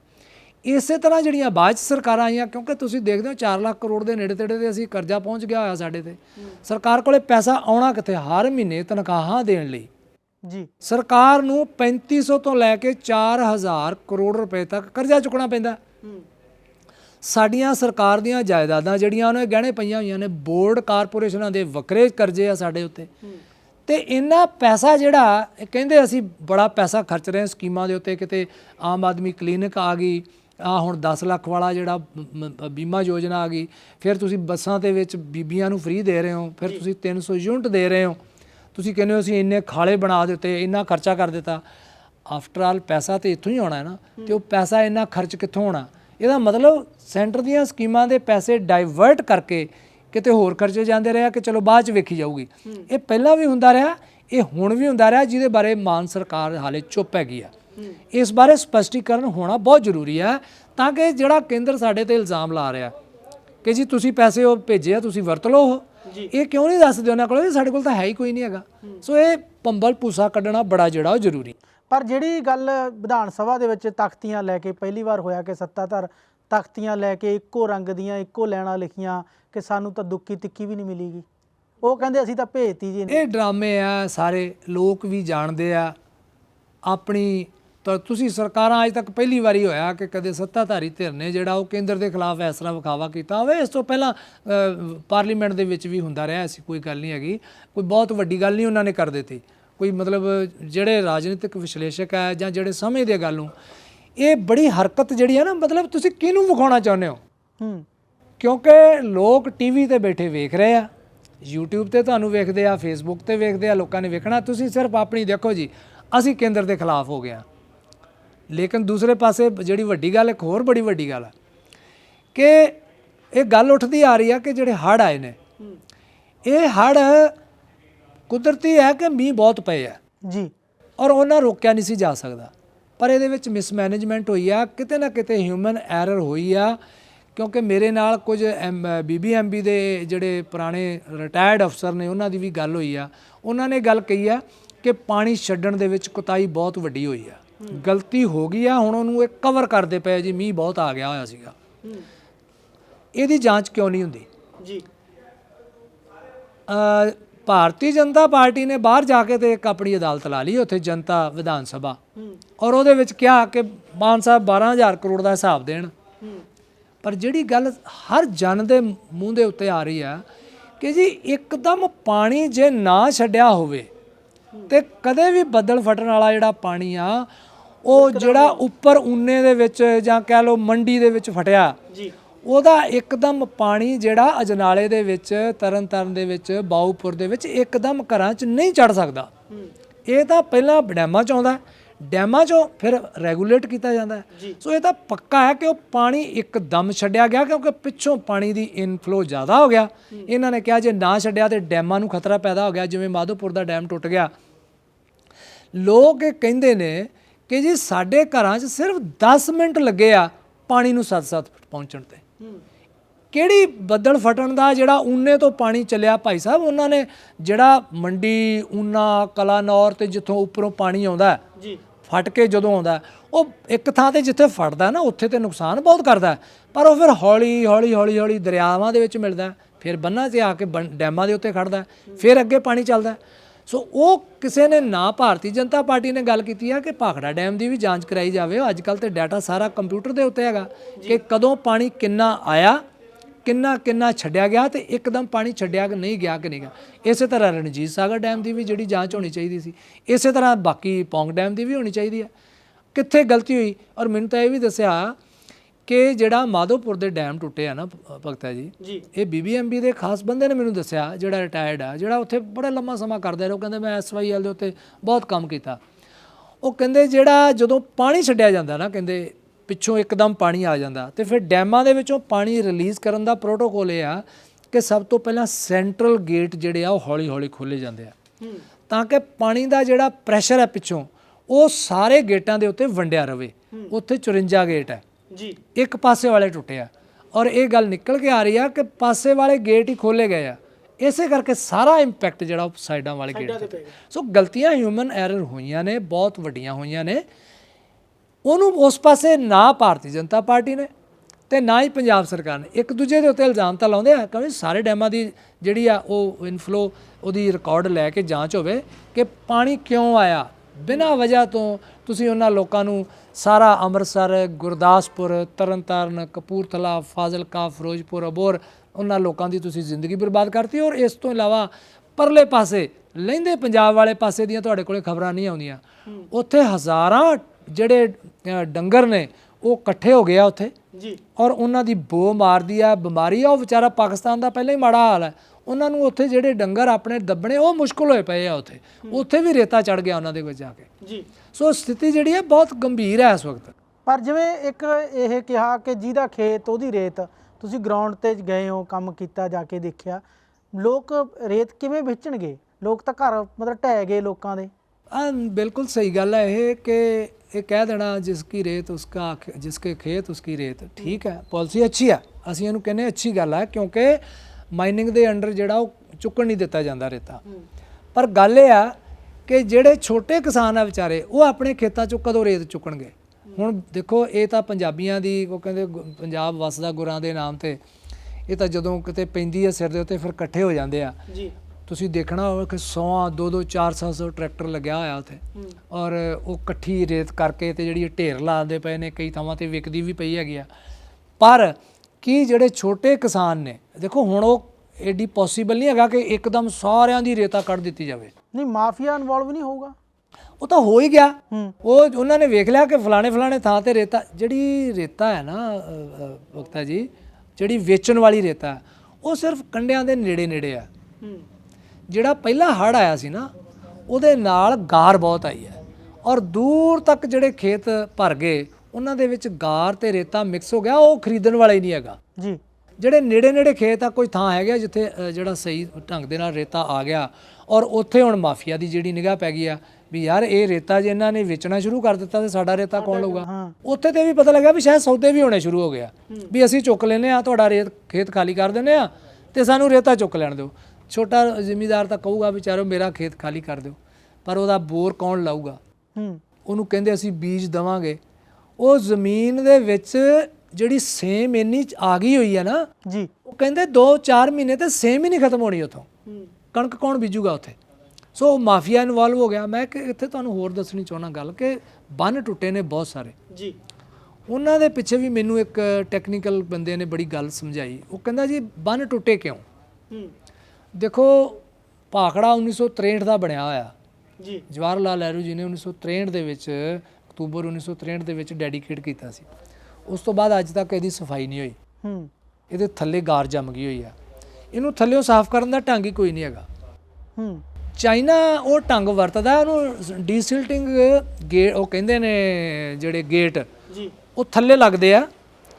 ਇਸੇ ਤਰ੍ਹਾਂ ਜਿਹੜੀਆਂ ਬਾਅਦ 'ਚ ਸਰਕਾਰਾਂ ਆਈਆਂ ਕਿਉਂਕਿ ਤੁਸੀਂ ਦੇਖਦੇ ਹੋ 4 ਲੱਖ ਕਰੋੜ ਦੇ ਨੇੜੇ ਤੇੜੇ ਤੇ ਅਸੀਂ ਕਰਜ਼ਾ ਪਹੁੰਚ ਗਿਆ ਹੋਇਆ ਸਾਡੇ ਤੇ। ਸਰਕਾਰ ਕੋਲੇ ਪੈਸਾ ਆਉਣਾ ਕਿੱਥੇ? ਹਰ ਮਹੀਨੇ ਤਨਖਾਹਾਂ ਦੇਣ ਲਈ। ਜੀ। ਸਰਕਾਰ ਨੂੰ 3500 ਤੋਂ ਲੈ ਕੇ 4000 ਕਰੋੜ ਰੁਪਏ ਤੱਕ ਕਰਜ਼ਾ ਚੁੱਕਣਾ ਪੈਂਦਾ। ਸਾਡੀਆਂ ਸਰਕਾਰ ਦੀਆਂ ਜਾਇਦਾਦਾਂ ਜਿਹੜੀਆਂ ਉਹਨਾਂ ਦੇ ਗਹਿਣੇ ਪਈਆਂ ਹੋਈਆਂ ਨੇ ਬੋਰਡ ਕਾਰਪੋਰੇਸ਼ਨਾਂ ਦੇ ਵੱਖਰੇ ਕਰਜ਼ੇ ਆ ਸਾਡੇ ਉੱਤੇ। ਤੇ ਇੰਨਾ ਪੈਸਾ ਜਿਹੜਾ ਇਹ ਕਹਿੰਦੇ ਅਸੀਂ ਬੜਾ ਪੈਸਾ ਖਰਚ ਰਹੇ ਹਾਂ ਸਕੀਮਾਂ ਦੇ ਉੱਤੇ ਕਿਤੇ ਆਮ ਆਦਮੀ ਕਲੀਨਿਕ ਆ ਗਈ ਆ ਹੁਣ 10 ਲੱਖ ਵਾਲਾ ਜਿਹੜਾ ਬੀਮਾ ਯੋਜਨਾ ਆ ਗਈ ਫਿਰ ਤੁਸੀਂ ਬੱਸਾਂ ਦੇ ਵਿੱਚ ਬੀਬੀਆਂ ਨੂੰ ਫ੍ਰੀ ਦੇ ਰਹੇ ਹੋ ਫਿਰ ਤੁਸੀਂ 300 ਯੂਨਿਟ ਦੇ ਰਹੇ ਹੋ। ਤੁਸੀਂ ਕਹਿੰਦੇ ਹੋ ਅਸੀਂ ਇੰਨੇ ਖਾਲੇ ਬਣਾ ਦਿੱਤੇ ਇੰਨਾ ਖਰਚਾ ਕਰ ਦਿੱਤਾ। ਆਫਟਰ ਆਲ ਪੈਸਾ ਤੇ ਇੱਥੋਂ ਹੀ ਆਉਣਾ ਹੈ ਨਾ। ਤੇ ਉਹ ਪੈਸਾ ਇੰਨਾ ਖਰਚ ਕਿੱਥੋਂ ਹੋਣਾ? ਇਹਦਾ ਮਤਲਬ ਸੈਂਟਰ ਦੀਆਂ ਸਕੀਮਾਂ ਦੇ ਪੈਸੇ ਡਾਈਵਰਟ ਕਰਕੇ ਕਿਤੇ ਹੋਰ ਖਰਚੇ ਜਾਂਦੇ ਰਿਹਾ ਕਿ ਚਲੋ ਬਾਅਦ ਚ ਵੇਖੀ ਜਾਊਗੀ। ਇਹ ਪਹਿਲਾਂ ਵੀ ਹੁੰਦਾ ਰਿਹਾ ਇਹ ਹੁਣ ਵੀ ਹੁੰਦਾ ਰਿਹਾ ਜਿਹਦੇ ਬਾਰੇ ਮਾਨ ਸਰਕਾਰ ਹਾਲੇ ਚੁੱਪ ਹੈਗੀ ਆ। ਇਸ ਬਾਰੇ ਸਪਸ਼ਟੀਕਰਨ ਹੋਣਾ ਬਹੁਤ ਜ਼ਰੂਰੀ ਹੈ ਤਾਂ ਕਿ ਜਿਹੜਾ ਕੇਂਦਰ ਸਾਡੇ ਤੇ ਇਲਜ਼ਾਮ ਲਾ ਰਿਹਾ ਕਿ ਜੀ ਤੁਸੀਂ ਪੈਸੇ ਉਹ ਭੇਜੇ ਆ ਤੁਸੀਂ ਵਰਤ ਲਓ ਉਹ। ਇਹ ਕਿਉਂ ਨਹੀਂ ਦੱਸਦੇ ਉਹਨਾਂ ਕੋਲ? ਸਾਡੇ ਕੋਲ ਤਾਂ ਹੈ ਹੀ ਕੋਈ ਨਹੀਂ ਹੈਗਾ। ਸੋ ਇਹ ਪੰਬਲ ਪੂਸਾ ਕੱਢਣਾ ਬੜਾ ਜਿਹੜਾ ਉਹ ਜ਼ਰੂਰੀ ਪਰ ਜਿਹੜੀ ਗੱਲ ਵਿਧਾਨ ਸਭਾ ਦੇ ਵਿੱਚ ਤਖਤੀਆਂ ਲੈ ਕੇ ਪਹਿਲੀ ਵਾਰ ਹੋਇਆ ਕਿ ਸੱਤਾਧਰ ਤਖਤੀਆਂ ਲੈ ਕੇ ਇੱਕੋ ਰੰਗ ਦੀਆਂ ਇੱਕੋ ਲੈਣਾ ਲਿਖੀਆਂ ਕਿ ਸਾਨੂੰ ਤਾਂ ਦੁੱਕੀ ਤਿੱਕੀ ਵੀ ਨਹੀਂ ਮਿਲੀਗੀ। ਉਹ ਕਹਿੰਦੇ ਅਸੀਂ ਤਾਂ ਭੇਜਤੀ ਜੀ। ਇਹ ਡਰਾਮੇ ਆ ਸਾਰੇ ਲੋਕ ਵੀ ਜਾਣਦੇ ਆ। ਆਪਣੀ ਤਾਂ ਤੁਸੀਂ ਸਰਕਾਰਾਂ ਅੱਜ ਤੱਕ ਪਹਿਲੀ ਵਾਰੀ ਹੋਇਆ ਕਿ ਕਦੇ ਸੱਤਾਧਾਰੀ ਧਿਰ ਨੇ ਜਿਹੜਾ ਉਹ ਕੇਂਦਰ ਦੇ ਖਿਲਾਫ ਤਰ੍ਹਾਂ ਵਿਖਾਵਾ ਕੀਤਾ ਹੋਵੇ। ਇਸ ਤੋਂ ਪਹਿਲਾਂ ਪਾਰਲੀਮੈਂਟ ਦੇ ਵਿੱਚ ਵੀ ਹੁੰਦਾ ਰਿਹਾ ਐਸੀ ਕੋਈ ਗੱਲ ਨਹੀਂ ਹੈਗੀ। ਕੋਈ ਬਹੁਤ ਵੱਡੀ ਗੱਲ ਨਹੀਂ ਉਹਨਾਂ ਨੇ ਕਰ ਦਿੱਤੀ। ਕੋਈ ਮਤਲਬ ਜਿਹੜੇ ਰਾਜਨੀਤਿਕ ਵਿਸ਼ਲੇਸ਼ਕ ਹੈ ਜਾਂ ਜਿਹੜੇ ਸਮਝਦੇ ਆ ਗੱਲ ਨੂੰ ਇਹ ਬੜੀ ਹਰਕਤ ਜਿਹੜੀ ਹੈ ਨਾ ਮਤਲਬ ਤੁਸੀਂ ਕਿਹਨੂੰ ਵਿਖਾਉਣਾ ਚਾਹੁੰਦੇ ਹੋ? ਹੂੰ। ਕਿਉਂਕਿ ਲੋਕ ਟੀਵੀ ਤੇ ਬੈਠੇ ਵੇਖ ਰਹੇ ਆ YouTube ਤੇ ਤੁਹਾਨੂੰ ਵੇਖਦੇ ਆ Facebook ਤੇ ਵੇਖਦੇ ਆ ਲੋਕਾਂ ਨੇ ਵੇਖਣਾ। ਤੁਸੀਂ ਸਿਰਫ ਆਪਣੀ ਦੇਖੋ ਜੀ ਅਸੀਂ ਕੇਂਦਰ ਦੇ ਖਿਲਾਫ ਹੋ ਗਏ ਆ। ਲੇਕਿਨ ਦੂਸਰੇ ਪਾਸੇ ਜਿਹੜੀ ਵੱਡੀ ਗੱਲ ਇੱਕ ਹੋਰ ਬੜੀ ਵੱਡੀ ਗੱਲ ਹੈ ਕਿ ਇਹ ਗੱਲ ਉੱਠਦੀ ਆ ਰਹੀ ਆ ਕਿ ਜਿਹੜੇ ਹੜ੍ਹ ਆਏ ਨੇ ਇਹ ਹੜ੍ਹ ਕੁਦਰਤੀ ਹੈ ਕਿ ਮੀਂਹ ਬਹੁਤ ਪਏ ਆ? ਜੀ। ਔਰ ਉਹਨਾਂ ਰੋਕਿਆ ਨਹੀਂ ਸੀ ਜਾ ਸਕਦਾ। ਪਰ ਇਹਦੇ ਵਿੱਚ ਮਿਸਮੈਨੇਜਮੈਂਟ ਹੋਈ ਆ ਕਿਤੇ ਨਾ ਕਿਤੇ ਹਿਊਮਨ ਐਰਰ ਹੋਈ ਆ ਕਿਉਂਕਿ ਮੇਰੇ ਨਾਲ ਕੁਝ ਬੀਬੀਐਮਬੀ ਦੇ ਜਿਹੜੇ ਪੁਰਾਣੇ ਰਿਟਾਇਰਡ ਅਫਸਰ ਨੇ ਉਹਨਾਂ ਦੀ ਵੀ ਗੱਲ ਹੋਈ ਆ। ਉਹਨਾਂ ਨੇ ਗੱਲ ਕਹੀ ਆ ਕਿ ਪਾਣੀ ਛੱਡਣ ਦੇ ਵਿੱਚ ਕੁਤਾਈ ਬਹੁਤ ਵੱਡੀ ਹੋਈ ਆ। ਗਲਤੀ ਹੋ ਗਈ ਆ ਹੁਣ ਉਹਨੂੰ ਇਹ ਕਵਰ ਕਰਦੇ ਪਏ ਜੀ ਮੀਂਹ ਬਹੁਤ ਆ ਗਿਆ ਹੋਇਆ ਸੀਗਾ। ਇਹਦੀ ਜਾਂਚ ਕਿਉਂ ਨਹੀਂ ਹੁੰਦੀ? ਜੀ। ਅ, ਭਾਰਤੀ ਜਨਤਾ ਪਾਰਟੀ ਨੇ ਬਾਹਰ ਜਾ ਕੇ ਤੇ ਇੱਕ ਆਪਣੀ ਅਦਾਲਤ ਲਾ ਲਈ ਉੱਥੇ ਜਨਤਾ ਵਿਧਾਨ ਸਭਾ। ਔਰ ਉਹਦੇ ਵਿੱਚ ਕਿਹਾ ਕਿ ਮਾਨ ਸਾਹਿਬ 12000 ਕਰੋੜ ਦਾ ਹਿਸਾਬ ਦੇਣ। ਪਰ ਜਿਹੜੀ ਗੱਲ ਹਰ ਜਨ ਦੇ ਮੂੰਹ ਦੇ ਉੱਤੇ ਆ ਰਹੀ ਆ ਕਿ ਜੀ ਇੱਕਦਮ ਪਾਣੀ ਜੇ ਨਾ ਛੱਡਿਆ ਹੋਵੇ ਤੇ ਕਦੇ ਵੀ ਬੱਦਲ ਫਟਣ ਵਾਲਾ ਜਿਹੜਾ ਪਾਣੀ ਆ ਉਹ ਜਿਹੜਾ ਉੱਪਰ ਉਨੇ ਦੇ ਵਿੱਚ ਜਾਂ ਕਹਿ ਲਓ ਮੰਡੀ ਦੇ ਵਿੱਚ ਫਟਿਆ ਜੀ। ਉਹਦਾ ਇੱਕਦਮ ਪਾਣੀ ਜਿਹੜਾ ਅਜਨਾਲੇ ਦੇ ਵਿੱਚ ਤਰਨਤਾਰਨ ਦੇ ਵਿੱਚ ਬਾਉਪੁਰ ਦੇ ਵਿੱਚ ਇੱਕਦਮ ਘਰਾਂ 'ਚ ਨਹੀਂ ਚੜ ਸਕਦਾ। ਇਹ ਤਾਂ ਪਹਿਲਾਂ ਡੈਮਾਂ 'ਚ ਆਉਂਦਾ ਡੈਮਾਂ 'ਚੋਂ ਫਿਰ ਰੈਗੂਲੇਟ ਕੀਤਾ ਜਾਂਦਾ। ਸੋ ਇਹ ਤਾਂ ਪੱਕਾ ਹੈ ਕਿ ਉਹ ਪਾਣੀ ਇੱਕਦਮ ਛੱਡਿਆ ਗਿਆ ਕਿਉਂਕਿ ਪਿੱਛੋਂ ਪਾਣੀ ਦੀ ਇਨਫਲੋ ਜ਼ਿਆਦਾ ਹੋ ਗਿਆ। ਇਹਨਾਂ ਨੇ ਕਿਹਾ ਜੇ ਨਾ ਛੱਡਿਆ ਤੇ ਡੈਮਾਂ ਨੂੰ ਖਤਰਾ ਪੈਦਾ ਹੋ ਗਿਆ ਜਿਵੇਂ ਮਾਧੋਪੁਰ ਦਾ ਡੈਮ ਟੁੱਟ ਗਿਆ। ਲੋਕ ਇਹ ਕਹਿੰਦੇ ਨੇ ਕਿ ਜੀ ਸਾਡੇ ਘਰਾਂ 'ਚ ਸਿਰਫ 10 ਮਿੰਟ ਲੱਗੇ ਆ ਪਾਣੀ ਨੂੰ ਸੱਤ-ਸੱਤ ਫੁੱਟ ਪਹੁੰਚਣ ਤੇ ਕਿਹੜੀ ਬੱਦਲ ਫਟਣ ਦਾ ਜਿਹੜਾ ਊਨੇ ਤੋਂ ਪਾਣੀ ਚੱਲਿਆ ਭਾਈ ਸਾਹਿਬ ਉਹਨਾਂ ਨੇ ਜਿਹੜਾ ਮੰਡੀ ਊਨਾ ਕਲਾਨੌਰ ਤੇ ਜਿੱਥੋਂ ਉੱਪਰੋਂ ਪਾਣੀ ਆਉਂਦਾ ਜੀ ਫਟ ਕੇ ਜਦੋਂ ਆਉਂਦਾ ਉਹ ਇੱਕ ਥਾਂ ਤੇ ਜਿੱਥੇ ਫਟਦਾ ਨਾ ਉੱਥੇ ਤੇ ਨੁਕਸਾਨ ਬਹੁਤ ਕਰਦਾ। ਪਰ ਉਹ ਫਿਰ ਹੌਲੀ ਹੌਲੀ ਹੌਲੀ ਹੌਲੀ ਦਰਿਆਵਾਂ ਦੇ ਵਿੱਚ ਮਿਲਦਾ ਫਿਰ ਬੰਨਾਂ 'ਤੇ ਆ ਕੇ ਡੈਮਾਂ ਦੇ ਉੱਤੇ ਖੜਦਾ ਫਿਰ ਅੱਗੇ ਪਾਣੀ ਚੱਲਦਾ। ਸੋ ਉਹ ਕਿਸੇ ਨੇ ਨਾ ਭਾਰਤੀ ਜਨਤਾ ਪਾਰਟੀ ਨੇ ਗੱਲ ਕੀਤੀ ਆ ਕਿ ਭਾਖੜਾ ਡੈਮ ਦੀ ਵੀ ਜਾਂਚ ਕਰਾਈ ਜਾਵੇ। ਅੱਜ ਕੱਲ ਤੇ ਡਾਟਾ ਸਾਰਾ ਕੰਪਿਊਟਰ ਦੇ ਉੱਤੇ ਹੈਗਾ ਕਿ ਕਦੋਂ ਪਾਣੀ ਕਿੰਨਾ ਆਇਆ ਕਿੰਨਾ ਕਿੰਨਾ ਛੱਡਿਆ ਗਿਆ ਤੇ ਇੱਕਦਮ ਪਾਣੀ ਛੱਡਿਆ ਕਿ ਨਹੀਂ ਗਿਆ ਕਿ ਨਹੀਂ ਗਿਆ। ਇਸੇ ਤਰ੍ਹਾਂ ਰਣਜੀਤ ਸਾਗਰ ਡੈਮ ਦੀ ਵੀ ਜਿਹੜੀ ਜਾਂਚ ਹੋਣੀ ਚਾਹੀਦੀ ਸੀ ਇਸੇ ਤਰ੍ਹਾਂ ਬਾਕੀ ਪੌਂਗ ਡੈਮ ਦੀ ਵੀ ਹੋਣੀ ਚਾਹੀਦੀ ਹੈ ਕਿੱਥੇ ਗਲਤੀ ਹੋਈ? ਔਰ ਮੈਨੂੰ ਤਾਂ ਇਹ ਵੀ ਦੱਸਿਆ ਕਿ ਜਿਹੜਾ ਮਾਧੋਪੁਰ ਦੇ ਡੈਮ ਟੁੱਟੇ ਆ ਨਾ ਭਗਤਾ ਜੀ। ਇਹ ਬੀਬੀਐਮਬੀ ਦੇ ਖਾਸ ਬੰਦੇ ਨੇ ਮੈਨੂੰ ਦੱਸਿਆ ਜਿਹੜਾ ਰਿਟਾਇਰਡ ਆ ਜਿਹੜਾ ਉੱਥੇ ਬੜਾ ਲੰਮਾ ਸਮਾਂ ਕਰਦਾ ਰਿਹਾ। ਉਹ ਕਹਿੰਦੇ ਮੈਂ ਐਸਵਾਈਐਲ ਦੇ ਉੱਤੇ ਬਹੁਤ ਕੰਮ ਕੀਤਾ। ਉਹ ਕਹਿੰਦੇ ਜਿਹੜਾ ਜਦੋਂ ਪਾਣੀ ਛੱਡਿਆ ਜਾਂਦਾ ਨਾ ਕਹਿੰਦੇ ਪਿੱਛੋਂ ਇੱਕਦਮ ਪਾਣੀ ਆ ਜਾਂਦਾ। ਤੇ ਫਿਰ ਡੈਮਾਂ ਦੇ ਵਿੱਚੋਂ ਪਾਣੀ ਰਿਲੀਜ਼ ਕਰਨ ਦਾ ਪ੍ਰੋਟੋਕੋਲ ਇਹ ਆ ਕਿ ਸਭ ਤੋਂ ਪਹਿਲਾਂ ਸੈਂਟਰਲ ਗੇਟ ਜਿਹੜੇ ਆ ਉਹ ਹੌਲੀ-ਹੌਲੀ ਖੋਲੇ ਜਾਂਦੇ ਆ। ਤਾਂ ਕਿ ਪਾਣੀ ਦਾ ਜਿਹੜਾ ਪ੍ਰੈਸ਼ਰ ਹੈ ਪਿੱਛੋਂ ਉਹ ਸਾਰੇ ਗੇਟਾਂ ਦੇ ਉੱਤੇ ਵੰਡਿਆ ਰਵੇ। ਉੱਥੇ 54 ਗੇਟ ਹੈ ਜੀ। ਇੱਕ ਪਾਸੇ ਵਾਲੇ ਟੁੱਟੇ ਆ। ਔਰ ਇਹ ਗੱਲ ਨਿਕਲ ਕੇ ਆ ਰਹੀ ਆ ਕਿ ਪਾਸੇ ਵਾਲੇ ਗੇਟ ਹੀ ਖੋਲੇ ਗਏ ਆ। ਇਸੇ ਕਰਕੇ ਸਾਰਾ ਇੰਪੈਕਟ ਜਿਹੜਾ ਉਹ ਸਾਈਡਾਂ ਵਾਲੇ ਗੇਟ ਤੇ। ਸੋ ਗਲਤੀਆਂ ਹਿਊਮਨ ਐਰਰ ਹੋਈਆਂ ਨੇ ਬਹੁਤ ਵੱਡੀਆਂ ਹੋਈਆਂ ਨੇ। ਉਹਨੂੰ ਉਸ ਪਾਸੇ ਨਾ ਭਾਰਤੀ ਜਨਤਾ ਪਾਰਟੀ ਨੇ ਤੇ ਨਾ ਹੀ ਪੰਜਾਬ ਸਰਕਾਰ ਨੇ। ਇੱਕ ਦੂਜੇ ਦੇ ਉੱਤੇ ਇਲਜ਼ਾਮ ਤਾਂ ਲਾਉਂਦੇ ਆ ਕਿ ਸਾਰੇ ਡੈਮਾਂ ਦੀ ਜਿਹੜੀ ਆ ਉਹ ਇਨਫਲੋ ਉਹਦੀ ਰਿਕਾਰਡ ਲੈ ਕੇ ਜਾਂਚ ਹੋਵੇ ਕਿ ਪਾਣੀ ਕਿਉਂ ਆਇਆ? ਬਿਨਾਂ ਵਜ੍ਹਾ ਤੋਂ ਤੁਸੀਂ ਉਹਨਾਂ ਲੋਕਾਂ ਨੂੰ ਸਾਰਾ ਅੰਮ੍ਰਿਤਸਰ ਗੁਰਦਾਸਪੁਰ ਤਰਨਤਾਰਨ ਕਪੂਰਥਲਾ ਫਾਜ਼ਿਲਕਾ ਫਿਰੋਜ਼ਪੁਰ ਅਬੋਰ ਉਹਨਾਂ ਲੋਕਾਂ ਦੀ ਤੁਸੀਂ ਜ਼ਿੰਦਗੀ ਬਰਬਾਦ ਕਰਤੀ ਔਰ ਇਸ ਤੋਂ ਇਲਾਵਾ ਪਰਲੇ ਪਾਸੇ ਲਹਿੰਦੇ ਪੰਜਾਬ ਵਾਲੇ ਪਾਸੇ ਦੀਆਂ ਤੁਹਾਡੇ ਕੋਲੇ ਖਬਰਾਂ ਨਹੀਂ ਆਉਂਦੀਆਂ। ਉੱਥੇ ਹਜ਼ਾਰਾਂ ਜਿਹੜੇ ਡੰਗਰ ਨੇ ਉਹ ਇਕੱਠੇ ਹੋ ਗਏ ਆ ਉੱਥੇ ਜੀ। ਔਰ ਉਹਨਾਂ ਦੀ ਬੋ ਮਾਰਦੀ ਆ ਬਿਮਾਰੀ ਆ ਉਹ ਵਿਚਾਰਾ ਪਾਕਿਸਤਾਨ ਦਾ ਪਹਿਲਾਂ ਹੀ ਮਾੜਾ ਹਾਲ ਹੈ। ਉਹਨਾਂ ਨੂੰ ਉੱਥੇ ਜਿਹੜੇ ਡੰਗਰ ਆਪਣੇ ਦੱਬਣੇ ਉਹ ਮੁਸ਼ਕਲ ਹੋਏ ਪਏ ਆ ਉੱਥੇ। ਉੱਥੇ ਵੀ ਰੇਤਾ ਚੜ ਗਿਆ ਉਹਨਾਂ ਦੇ ਵਿੱਚ ਜਾ ਕੇ। ਜੀ। ਸੋ ਸਥਿਤੀ ਜਿਹੜੀ ਹੈ ਬਹੁਤ ਗੰਭੀਰ ਹੈ ਇਸ ਵਕਤ। ਪਰ ਜਿਵੇਂ ਇੱਕ ਇਹ ਕਿਹਾ ਕਿ ਜਿਹਦਾ ਖੇਤ ਉਹਦੀ ਰੇਤ ਤੁਸੀਂ ਗਰਾਊਂਡ ਤੇ ਗਏ ਹੋ ਕੰਮ ਕੀਤਾ ਜਾ ਕੇ ਦੇਖਿਆ ਲੋਕ ਰੇਤ ਕਿਵੇਂ ਵੇਚਣਗੇ? ਲੋਕ ਤਾਂ ਘਰ ਮਤਲਬ ਢਹਿ ਗਏ ਲੋਕਾਂ ਦੇ। ਆ ਬਿਲਕੁਲ ਸਹੀ ਗੱਲ ਹੈ ਇਹ ਕਿ ਇਹ ਕਹਿ ਦੇਣਾ ਜਿਸ ਕੀ ਰੇਤ ਉਸਕਾ ਖ- ਜਿਸਕੇ ਖੇਤ ਉਸकी ਰੇਤ ਠੀਕ ਹੈ ਪਾਲਿਸੀ ਅੱਛੀ ਹੈ। ਅਸੀਂ ਇਹਨੂੰ ਕਹਿੰਦੇ ਅੱਛੀ ਗੱਲ ਹੈ ਕਿਉਂਕਿ ਮਾਈਨਿੰਗ ਦੇ ਅੰਡਰ ਜਿਹੜਾ ਉਹ ਚੁੱਕਣ ਨਹੀਂ ਦਿੱਤਾ ਜਾਂਦਾ ਰੇਤਾ। ਪਰ ਗੱਲ ਇਹ ਆ ਕਿ ਜਿਹੜੇ ਛੋਟੇ ਕਿਸਾਨ ਆ ਵਿਚਾਰੇ ਉਹ ਆਪਣੇ ਖੇਤਾਂ ਚੋਂ ਕਦੋਂ ਰੇਤ ਚੁੱਕਣਗੇ? ਹੁਣ ਦੇਖੋ ਇਹ ਤਾਂ ਪੰਜਾਬੀਆਂ ਦੀ ਉਹ ਕਹਿੰਦੇ ਪੰਜਾਬ ਵਸਦਾ ਗੁਰਾਂ ਦੇ ਨਾਮ ਤੇ ਇਹ ਤਾਂ ਜਦੋਂ ਕਿਤੇ ਪੈਂਦੀ ਹੈ ਸਿਰ ਦੇ ਉੱਤੇ ਫਿਰ ਇਕੱਠੇ ਹੋ ਜਾਂਦੇ ਆ। ਜੀ। ਤੁਸੀਂ ਦੇਖਣਾ ਹੋਵੇ ਕਿ 100 2 2 400 ਸੌ ਟਰੈਕਟਰ ਲੱਗਿਆ ਹੋਇਆ ਉੱਥੇ। ਔਰ ਉਹ ਇਕੱਠੀ ਰੇਤ ਕਰਕੇ ਤੇ ਜਿਹੜੀ ਢੇਰ ਲਾਉਂਦੇ ਪਏ ਨੇ ਕਈ ਥਾਵਾਂ ਤੇ ਵਿਕਦੀ ਵੀ ਪਈ ਹੈਗੀ ਆ। ਪਰ ਕੀ ਜਿਹੜੇ ਛੋਟੇ ਕਿਸਾਨ ਨੇ ਦੇਖੋ ਹੁਣ ਉਹ ਐਡੀ ਪੋਸੀਬਲ ਨਹੀਂ ਹੈਗਾ ਕਿ ਇੱਕਦਮ ਸਾਰਿਆਂ ਦੀ ਰੇਤਾ ਕੱਢ ਦਿੱਤੀ ਜਾਵੇ। ਨਹੀਂ ਮਾਫੀਆ ਇਨਵੋਲਵ ਨਹੀਂ ਹੋਊਗਾ। ਉਹ ਤਾਂ ਹੋ ਹੀ ਗਿਆ। ਉਹ ਉਹਨਾਂ ਨੇ ਵੇਖ ਲਿਆ ਕਿ ਫਲਾਣੇ ਫਲਾਣੇ ਥਾਂ ਤੇ ਰੇਤਾ ਜਿਹੜੀ ਰੇਤਾ ਹੈ ਨਾ ਵਕਤਾ ਜੀ ਜਿਹੜੀ ਵੇਚਣ ਵਾਲੀ ਰੇਤਾ ਉਹ ਸਿਰਫ ਕੰਡਿਆਂ ਦੇ ਨੇੜੇ ਨੇੜੇ ਆ। ਹੂੰ। ਜਿਹੜਾ ਪਹਿਲਾ ਹੜ ਆਇਆ ਸੀ ਨਾ ਉਹਦੇ ਨਾਲ ਗਾਰ ਬਹੁਤ ਆਈ ਹੈ। ਔਰ ਦੂਰ ਤੱਕ ਜਿਹੜੇ ਖੇਤ ਭਰ ਗਏ ਉਹਨਾਂ ਦੇ ਵਿੱਚ ਗਾਰ ਤੇ ਰੇਤਾ ਮਿਕਸ ਹੋ ਗਿਆ ਉਹ ਖਰੀਦਣ ਵਾਲਾ ਹੀ ਨਹੀਂ ਹੈਗਾ। ਜੀ। ਜਿਹੜੇ ਨੇੜੇ ਨੇੜੇ ਖੇਤ ਆ ਕੋਈ ਥਾਂ ਹੈਗਾ ਜਿੱਥੇ ਜਿਹੜਾ ਸਹੀ ਢੰਗ ਦੇ ਨਾਲ ਰੇਤਾ ਆ ਗਿਆ। ਔਰ ਉੱਥੇ ਹੁਣ ਮਾਫੀਆ ਦੀ ਜਿਹੜੀ ਨਿਗਾਹ ਪੈ ਗਈ ਆ ਵੀ ਯਾਰ ਇਹ ਰੇਤਾ ਜੇ ਇਹਨਾਂ ਨੇ ਵੇਚਣਾ ਸ਼ੁਰੂ ਕਰ ਦਿੱਤਾ ਤੇ ਸਾਡਾ ਰੇਤਾ ਕੌਣ ਲਊਗਾ? ਉੱਥੇ ਤੇ ਵੀ ਪਤਾ ਲੱਗਾ ਵੀ ਸ਼ਾਇਦ ਸੌਦੇ ਵੀ ਹੋਣੇ ਸ਼ੁਰੂ ਹੋ ਗਿਆ ਵੀ ਅਸੀਂ ਚੁੱਕ ਲੈਨੇ ਆ ਤੁਹਾਡਾ ਰੇਤ ਖੇਤ ਖਾਲੀ ਕਰ ਦਿੰਨੇ ਆ ਤੇ ਸਾਨੂੰ ਰੇਤਾ ਚੁੱਕ ਲੈਣ ਦਿਓ। ਛੋਟਾ ਜ਼ਿਮੀਦਾਰ ਤਾਂ ਕਹੂਗਾ ਵੀ ਚਾਰੋ ਮੇਰਾ ਖੇਤ ਖਾਲੀ ਕਰ ਦਿਓ। ਪਰ ਉਹਦਾ ਬੋਰ ਕੌਣ ਲਾਊਗਾ? ਹੂੰ। ਉਹਨੂੰ ਕਹਿੰਦੇ ਅਸੀਂ ਬੀਜ ਦਵਾਂਗੇ। ਉਹ ਜ਼ਮੀਨ ਦੇ ਵਿੱਚ ਜਿਹੜੀ ਸੇਮ ਇੰਨੀ ਆ ਗਈ ਹੋਈ ਆ ਨਾ ਜੀ। ਉਹ ਕਹਿੰਦੇ 2-4 ਮਹੀਨੇ ਤੇ ਸੇਮ ਹੀ ਨਹੀਂ ਖਤਮ ਹੋਣੀ ਉਥੋਂ। ਹੂੰ। ਕਣਕ ਕੌਣ ਬੀਜੂਗਾ ਉੱਥੇ? ਸੋ ਮਾਫੀਆ ਇਨਵੋਲਵ ਹੋ ਗਿਆ। ਮੈਂ ਕਿ ਇੱਥੇ ਤੁਹਾਨੂੰ ਹੋਰ ਦੱਸਣੀ ਚਾਹੁੰਦਾ ਗੱਲ ਕਿ ਬੰਨ ਟੁੱਟੇ ਨੇ ਬਹੁਤ ਸਾਰੇ। ਜੀ। ਉਹਨਾਂ ਦੇ ਪਿੱਛੇ ਵੀ ਮੈਨੂੰ ਇੱਕ ਟੈਕਨੀਕਲ ਬੰਦੇ ਨੇ ਬੜੀ ਗੱਲ ਸਮਝਾਈ। ਉਹ ਕਹਿੰਦਾ ਜੀ ਬੰਨ ਟੁੱਟੇ ਕਿਉਂ? ਹੂੰ। ਦੇਖੋ ਭਾਖੜਾ 1963 ਦਾ ਬਣਿਆ ਹੋਇਆ। ਜੀ। ਜਵਾਹਰ ਲਾਲ ਨਹਿਰੂ ਜੀ ਨੇ 1963 ਦੇ ਵਿੱਚ ਅਕਤੂਬਰ 1963 ਦੇ ਵਿੱਚ ਡੈਡੀਕੇਟ ਕੀਤਾ ਸੀ। ਉਸ ਤੋਂ ਬਾਅਦ ਅੱਜ ਤੱਕ ਇਹਦੀ ਸਫ਼ਾਈ ਨਹੀਂ ਹੋਈ। ਹੂੰ। ਇਹਦੇ ਥੱਲੇ ਗਾਰ ਜੰਮ ਗਈ ਹੋਈ ਆ। ਇਹਨੂੰ ਥੱਲਿਓਂ ਸਾਫ਼ ਕਰਨ ਦਾ ਢੰਗ ਹੀ ਕੋਈ ਨਹੀਂ ਹੈਗਾ। ਹੂੰ। ਚਾਈਨਾ ਉਹ ਢੰਗ ਵਰਤਦਾ ਉਹਨੂੰ ਡੀਸਿਲਟਿੰਗ ਗੇਟ ਉਹ ਕਹਿੰਦੇ ਨੇ ਜਿਹੜੇ ਗੇਟ ਜੀ। ਉਹ ਥੱਲੇ ਲੱਗਦੇ ਆ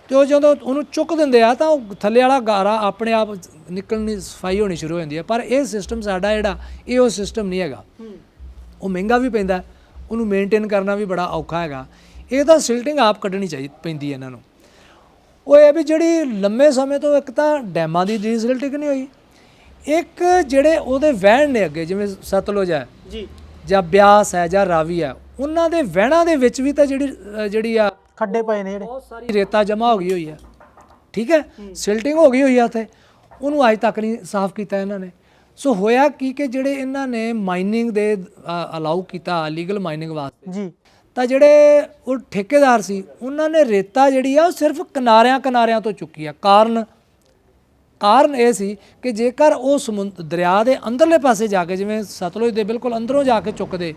ਤੇ ਉਹ ਜਦੋਂ ਉਹਨੂੰ ਚੁੱਕ ਦਿੰਦੇ ਆ ਤਾਂ ਉਹ ਥੱਲੇ ਵਾਲਾ ਗਾਰਾ ਆਪਣੇ ਆਪ ਨਿਕਲਣੀ ਸਫ਼ਾਈ ਹੋਣੀ ਸ਼ੁਰੂ ਹੋ ਜਾਂਦੀ ਹੈ ਪਰ ਇਹ ਸਿਸਟਮ ਸਾਡਾ ਜਿਹੜਾ ਇਹ ਉਹ ਸਿਸਟਮ ਨਹੀਂ ਹੈਗਾ। ਹੂੰ। ਉਹ ਮਹਿੰਗਾ ਵੀ ਪੈਂਦਾ ਉਹਨੂੰ ਮੇਨਟੇਨ ਕਰਨਾ ਵੀ ਬੜਾ ਔਖਾ ਹੈਗਾ। ਇਹ ਤਾਂ ਸਿਲਟਿੰਗ ਆਪ ਕੱਢਣੀ ਚਾਹੀਦੀ ਪੈਂਦੀ ਇਹਨਾਂ ਨੂੰ। ਉਹ ਇਹ ਵੀ ਜਿਹੜੀ ਲੰਮੇ ਸਮੇਂ ਤੋਂ ਇੱਕ ਤਾਂ ਡੈਮਾਂ ਦੀ ਡੀਸਿਲਟਿੰਗ ਨਹੀਂ ਹੋਈ ਇੱਕ ਜਿਹੜੇ ਉਹਦੇ ਵਹਿਣ ਨੇ ਅੱਗੇ ਜਿਵੇਂ ਸਤਲੁਜ ਹੈ ਜੀ। ਜਾਂ ਬਿਆਸ ਹੈ ਜਾਂ ਰਾਵੀ ਹੈ ਉਹਨਾਂ ਦੇ ਵਹਿਣਾਂ ਦੇ ਵਿੱਚ ਵੀ ਤਾਂ ਜਿਹੜੀ ਜਿਹੜੀ ਆ ਖੱਡੇ ਪਏ ਨੇ ਜਿਹੜੇ। ਬਹੁਤ ਸਾਰੀ ਰੇਤਾ ਜਮਾ ਹੋ ਗਈ ਹੋਈ ਹੈ। ਠੀਕ ਹੈ? ਸਿਲਟਿੰਗ ਹੋ ਗਈ ਹੋਈ ਆ ਉੱਥੇ। ਉਹਨੂੰ ਅੱਜ ਤੱਕ ਨਹੀਂ ਸਾਫ਼ ਕੀਤਾ ਇਹਨਾਂ ਨੇ। ਸੋ ਹੋਇਆ ਕੀ ਕਿ ਜਿਹੜੇ ਇਹਨਾਂ ਨੇ ਮਾਈਨਿੰਗ ਦੇ ਅਲਾਉ ਕੀਤਾ ਲੀਗਲ ਮਾਈਨਿੰਗ ਵਾਸਤੇ। ਜੀ। ਤਾਂ ਜਿਹੜੇ ਉਹ ਠੇਕੇਦਾਰ ਸੀ ਉਹਨਾਂ ਨੇ ਰੇਤਾ ਜਿਹੜੀ ਆ ਉਹ ਸਿਰਫ ਕਿਨਾਰਿਆਂ ਕਿਨਾਰਿਆਂ ਤੋਂ ਚੁੱਕੀ ਆ। ਕਾਰਨ ਕਾਰਨ ਇਹ ਸੀ ਕਿ ਜੇਕਰ ਉਹ ਸਮੁੰਦ ਦਰਿਆ ਦੇ ਅੰਦਰਲੇ ਪਾਸੇ ਜਾ ਕੇ ਜਿਵੇਂ ਸਤਲੁਜ ਦੇ ਬਿਲਕੁਲ ਅੰਦਰੋਂ ਜਾ ਕੇ ਚੁੱਕਦੇ